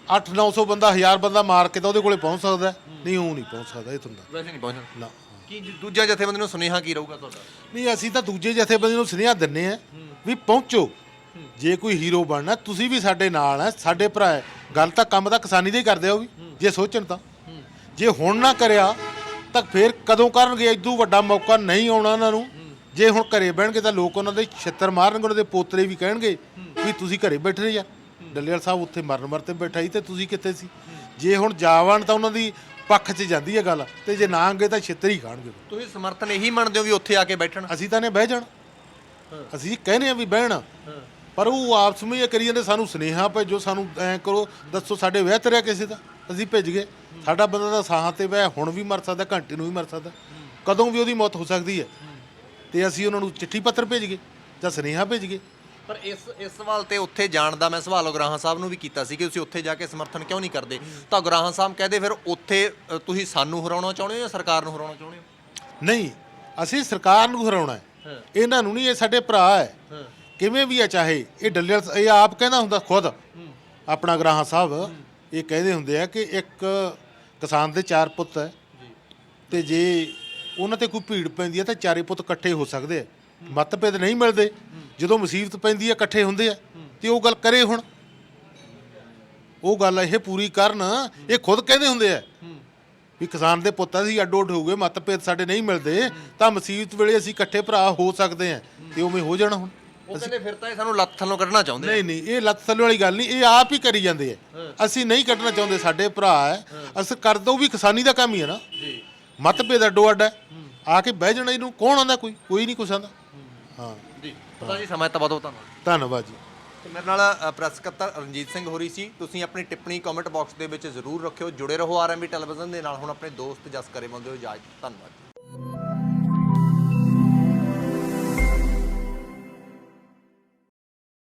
8-900 ਬੰਦਾ 1000 ਬੰਦਾ ਮਾਰ ਕੇ ਤਾਂ ਉਹਦੇ ਕੋਲੇ ਪਹੁੰਚ ਸਕਦਾ। ਹੈ। ਨਹੀਂ ਉਹ ਨਹੀਂ ਪਹੁੰਚ ਸਕਦਾ ਇਹ ਤੁੰਦਾ ਵੈਸੇ ਨਹੀਂ ਪਹੁੰਚਣਾ ਨਾ। ਕੀ ਦੂਜਾ ਜਥੇਬੰਦੀ ਨੂੰ ਸੁਨੇਹਾ ਕੀ ਰਹੂਗਾ ਤੁਹਾਡਾ? ਨਹੀਂ ਅਸੀਂ ਤਾਂ ਦੂਜੇ ਜਥੇਬੰਦੀ ਨੂੰ ਸੁਨੇਹਾ ਦਿੰਨੇ ਆ ਵੀ ਪਹੁੰਚੋ। ਜੇ ਕੋਈ ਹੀਰੋ ਬਣਨਾ ਤੁਸੀਂ ਵੀ ਸਾਡੇ ਨਾਲ ਹੈ ਸਾਡੇ ਭਰਾ ਹੈ ਗੱਲ ਤਾਂ ਕੰਮ ਤਾਂ ਕਿਸਾਨੀ ਦੇ ਹੀ ਕਰਦੇ ਆ ਉਹ ਵੀ ਜੇ ਸੋਚਣ ਤਾਂ। ਜੇ ਹੁਣ ਨਾ ਕਰਿਆ ਤਾਂ ਫਿਰ ਕਦੋਂ ਕਰਨਗੇ? ਇਦੋਂ ਵੱਡਾ ਮੌਕਾ ਨਹੀਂ ਆਉਣਾ ਉਹਨਾਂ ਨੂੰ। ਜੇ ਹੁਣ ਘਰੇ ਬਹਿਣਗੇ ਤਾਂ ਲੋਕ ਉਹਨਾਂ ਦੇ ਛਿੱਤਰ ਮਾਰਨਗੇ ਉਹਨਾਂ ਦੇ ਪੋਤਰੇ ਵੀ ਕਹਿਣਗੇ ਵੀ ਤੁਸੀਂ ਘਰੇ ਬੈਠੇ ਰਹੇ ਆ ਡੱਲੇਵਾਲ ਸਾਹਿਬ ਉੱਥੇ ਮਰਨ ਮਰਤੇ ਬੈਠਾ ਸੀ ਤੇ ਤੁਸੀਂ ਕਿੱਥੇ ਸੀ? ਜੇ ਹੁਣ ਜਾਵਣ ਤਾਂ ਉਹਨਾਂ ਦੀ ਪੱਖ 'ਚ ਜਾਂਦੀ ਹੈ ਗੱਲ ਤੇ ਜੇ ਨਾ ਆਂਗੇ ਤਾਂ ਛਿੱਤਰ ਹੀ ਖਾਣਗੇ। ਤੁਸੀਂ ਸਮਰਥਨ ਇਹੀ ਮੰਨਦੇ ਹੋ ਵੀ ਉੱਥੇ ਆ ਕੇ ਬੈਠਣ? ਅਸੀਂ ਤਾਂ ਨੇ ਬਹਿ ਜਾਣ। ਅਸੀਂ ਕਹਿੰਦੇ ਆ ਵੀ ਬਹਿਣ। ਪਰ ਉਹ ਆਪਸ ਵਿੱਚ ਇਹ ਕਰੀ ਜਾਂਦੇ ਸਾਨੂੰ ਸੁਨੇਹਾ ਭੇਜੋ ਸਾਨੂੰ ਐ ਕਰੋ ਦੱਸੋ ਸਾਡੇ ਵਿਆਹ ਤਰਿਆ ਕਿਸੇ ਦਾ? ਅਸੀਂ ਭੇਜ ਗਏ। ਸਾਡਾ ਬੰਦਾ ਤਾਂ ਸਾਹਾਂ ਤੇ ਬਹਿ ਹੁਣ ਵੀ ਮਰ ਸਕਦਾ ਘੰਟੇ ਨੂੰ ਵੀ ਮਰ ਸਕਦਾ। ਕਦੋਂ ਵੀ ਉਹਦੀ ਮੌਤ ਹੋ ਸਕਦੀ ਹੈ। ਤੇ ਅਸੀਂ ਉਹਨਾਂ ਨੂੰ ਚਿੱਠੀ ਪੱਤਰ ਭੇਜ ਗਏ ਜਾਂ ਸੁਨੇਹਾ ਭੇਜ ਗਏ। ਪਰ ਇਸ ਇਸ ਸਵਾਲ ਤੇ ਉੱਥੇ ਜਾਣ ਦਾ ਮੈਂ ਸਵਾਲ ਉਗਰਾਹਾਂ ਸਾਹਿਬ ਨੂੰ ਵੀ ਕੀਤਾ ਸੀ ਕਿ ਤੁਸੀਂ ਉੱਥੇ ਜਾ ਕੇ ਸਮਰਥਨ ਕਿਉਂ ਨਹੀਂ ਕਰਦੇ? ਤਾਂ ਉਗਰਾਹਾਂ ਸਾਹਿਬ ਕਹਦੇ ਫਿਰ ਉੱਥੇ ਅ, ਤੁਸੀਂ ਸਾਨੂੰ ਹਰਾਉਣਾ ਚਾਹੁੰਦੇ ਹੋ ਜਾਂ ਸਰਕਾਰ ਨੂੰ ਹਰਾਉਣਾ ਚਾਹੁੰਦੇ ਹੋ? ਨਹੀਂ ਅਸੀਂ ਸਰਕਾਰ ਨੂੰ ਹਰਾਉਣਾ ਹੈ। ਇਹਨਾਂ ਨੂੰ ਨਹੀਂ ਇਹ ਸਾਡੇ ਭਰਾ ਹੈ। ਕਿਵੇਂ ਵੀ ਹੈ ਚਾਹੇ ਇਹ ਡੱਲੇ ਇਹ ਆਪ ਕਹਿੰਦਾ ਹੁੰਦਾ ਖੁਦ। ਆਪਣਾ ਗ੍ਰਾਹਾਂ ਸਾਹਿਬ ਇਹ ਕਹਿੰਦੇ ਹੁੰਦੇ ਆ ਕਿ ਇੱਕ ਕਿਸਾਨ ਦੇ ਚਾਰ ਪੁੱਤ ਹੈ। ਤੇ ਜੇ ਉਹਨਾਂ ਤੇ ਕੋਈ ਭੀੜ ਪੈਂਦੀ ਹੈ ਤਾਂ ਚਾਰੇ ਪੁੱਤ ਇਕੱਠੇ ਹੋ ਸਕਦੇ ਆ। ਮਤਭੇਦ ਨਹੀਂ ਮਿਲਦੇ। ਜਦੋਂ ਮੁਸੀਬਤ ਪੈਂਦੀ ਹੈ ਇਕੱਠੇ ਹੁੰਦੇ ਆ ਤੇ ਉਹ ਗੱਲ ਕਰੇ ਹੁਣ। ਉਹ ਗੱਲ ਇਹ ਪੂਰੀ ਕਰਨ ਇਹ ਖੁਦ ਕਹਿੰਦੇ ਹੁੰਦੇ ਆ ਵੀ ਕਿਸਾਨ ਦੇ ਪੁੱਤ ਅਸੀਂ ਅੱਡੋ ਅੱਡ ਹੋ ਗਏ ਮਤਭੇਦ ਸਾਡੇ ਨਹੀਂ ਮਿਲਦੇ। ਤਾਂ ਮੁਸੀਬਤ ਵੇਲੇ ਅਸੀਂ ਇਕੱਠੇ ਭਰਾ ਹੋ ਸਕਦੇ ਆ ਤੇ ਉਵੇਂ ਹੋ ਜਾਣਾ ਹੁਣ। ਉਹ ਕਹਿੰਦੇ ਫਿਰ ਤਾਂ ਇਹ ਸਾਨੂੰ ਲੱਤ ਥੱਲੋਂ ਕੱਢਣਾ ਚਾਹੁੰਦੇ ਨਹੀਂ ਨਹੀਂ ਇਹ ਲੱਤ ਥੱਲੇ ਵਾਲੀ ਗੱਲ ਨਹੀਂ ਇਹ ਆਪ ਹੀ ਕਰੀ ਜਾਂਦੇ ਆ। ਅਸੀਂ ਨਹੀਂ ਕੱਢਣਾ ਚਾਹੁੰਦੇ ਸਾਡੇ ਭਰਾ ਹੈ। ਅਸੀਂ ਕਰ ਦੋ ਵੀ ਕਿਸਾਨੀ ਦਾ ਕੰਮ ਹੀ ਹੈ ਨਾ। ਜੀ। ਮਤਭੇਦ ਅੱਡੋ ਅੱਡ ਹੈ ਆ ਕੇ ਬਹਿ ਜਾਣਾ ਇਹਨੂੰ ਕੌਣ ਆਂਦਾ ਕੋਈ? ਕੋਈ ਨਹੀਂ ਕੁਛ ਆਂਦਾ ਹਾਂ। ਜੀ। ਪਤਾ ਜੀ ਸਮਾਂ ਤਾਂ ਬਹੁਤ ਧੰਨਵਾਦ। ਧੰਨਵਾਦ ਜੀ। ਤੇ ਮੇਰੇ ਨਾਲ ਅ, ਪ੍ਰੈਸ ਸਕੱਤਰ ਰਣਜੀਤ ਸਿੰਘ ਹੋਰੀ ਸੀ। ਤੁਸੀਂ ਆਪਣੀ ਟਿੱਪਣੀ ਕਮੈਂਟ ਬਾਕਸ ਦੇ ਵਿੱਚ ਜ਼ਰੂਰ ਰੱਖਿਓ। ਜੁੜੇ ਰਹੋ ਆਰਐਮਬੀ ਟੈਲੀਵਿਜ਼ਨ ਦੇ ਨਾਲ। ਹੁਣ ਆਪਣੇ ਦੋਸਤ ਜਸ ਕਰੇ ਬੰਦੇ ਹੋ ਇਜਾਜ਼ਤ। ਧੰਨਵਾਦ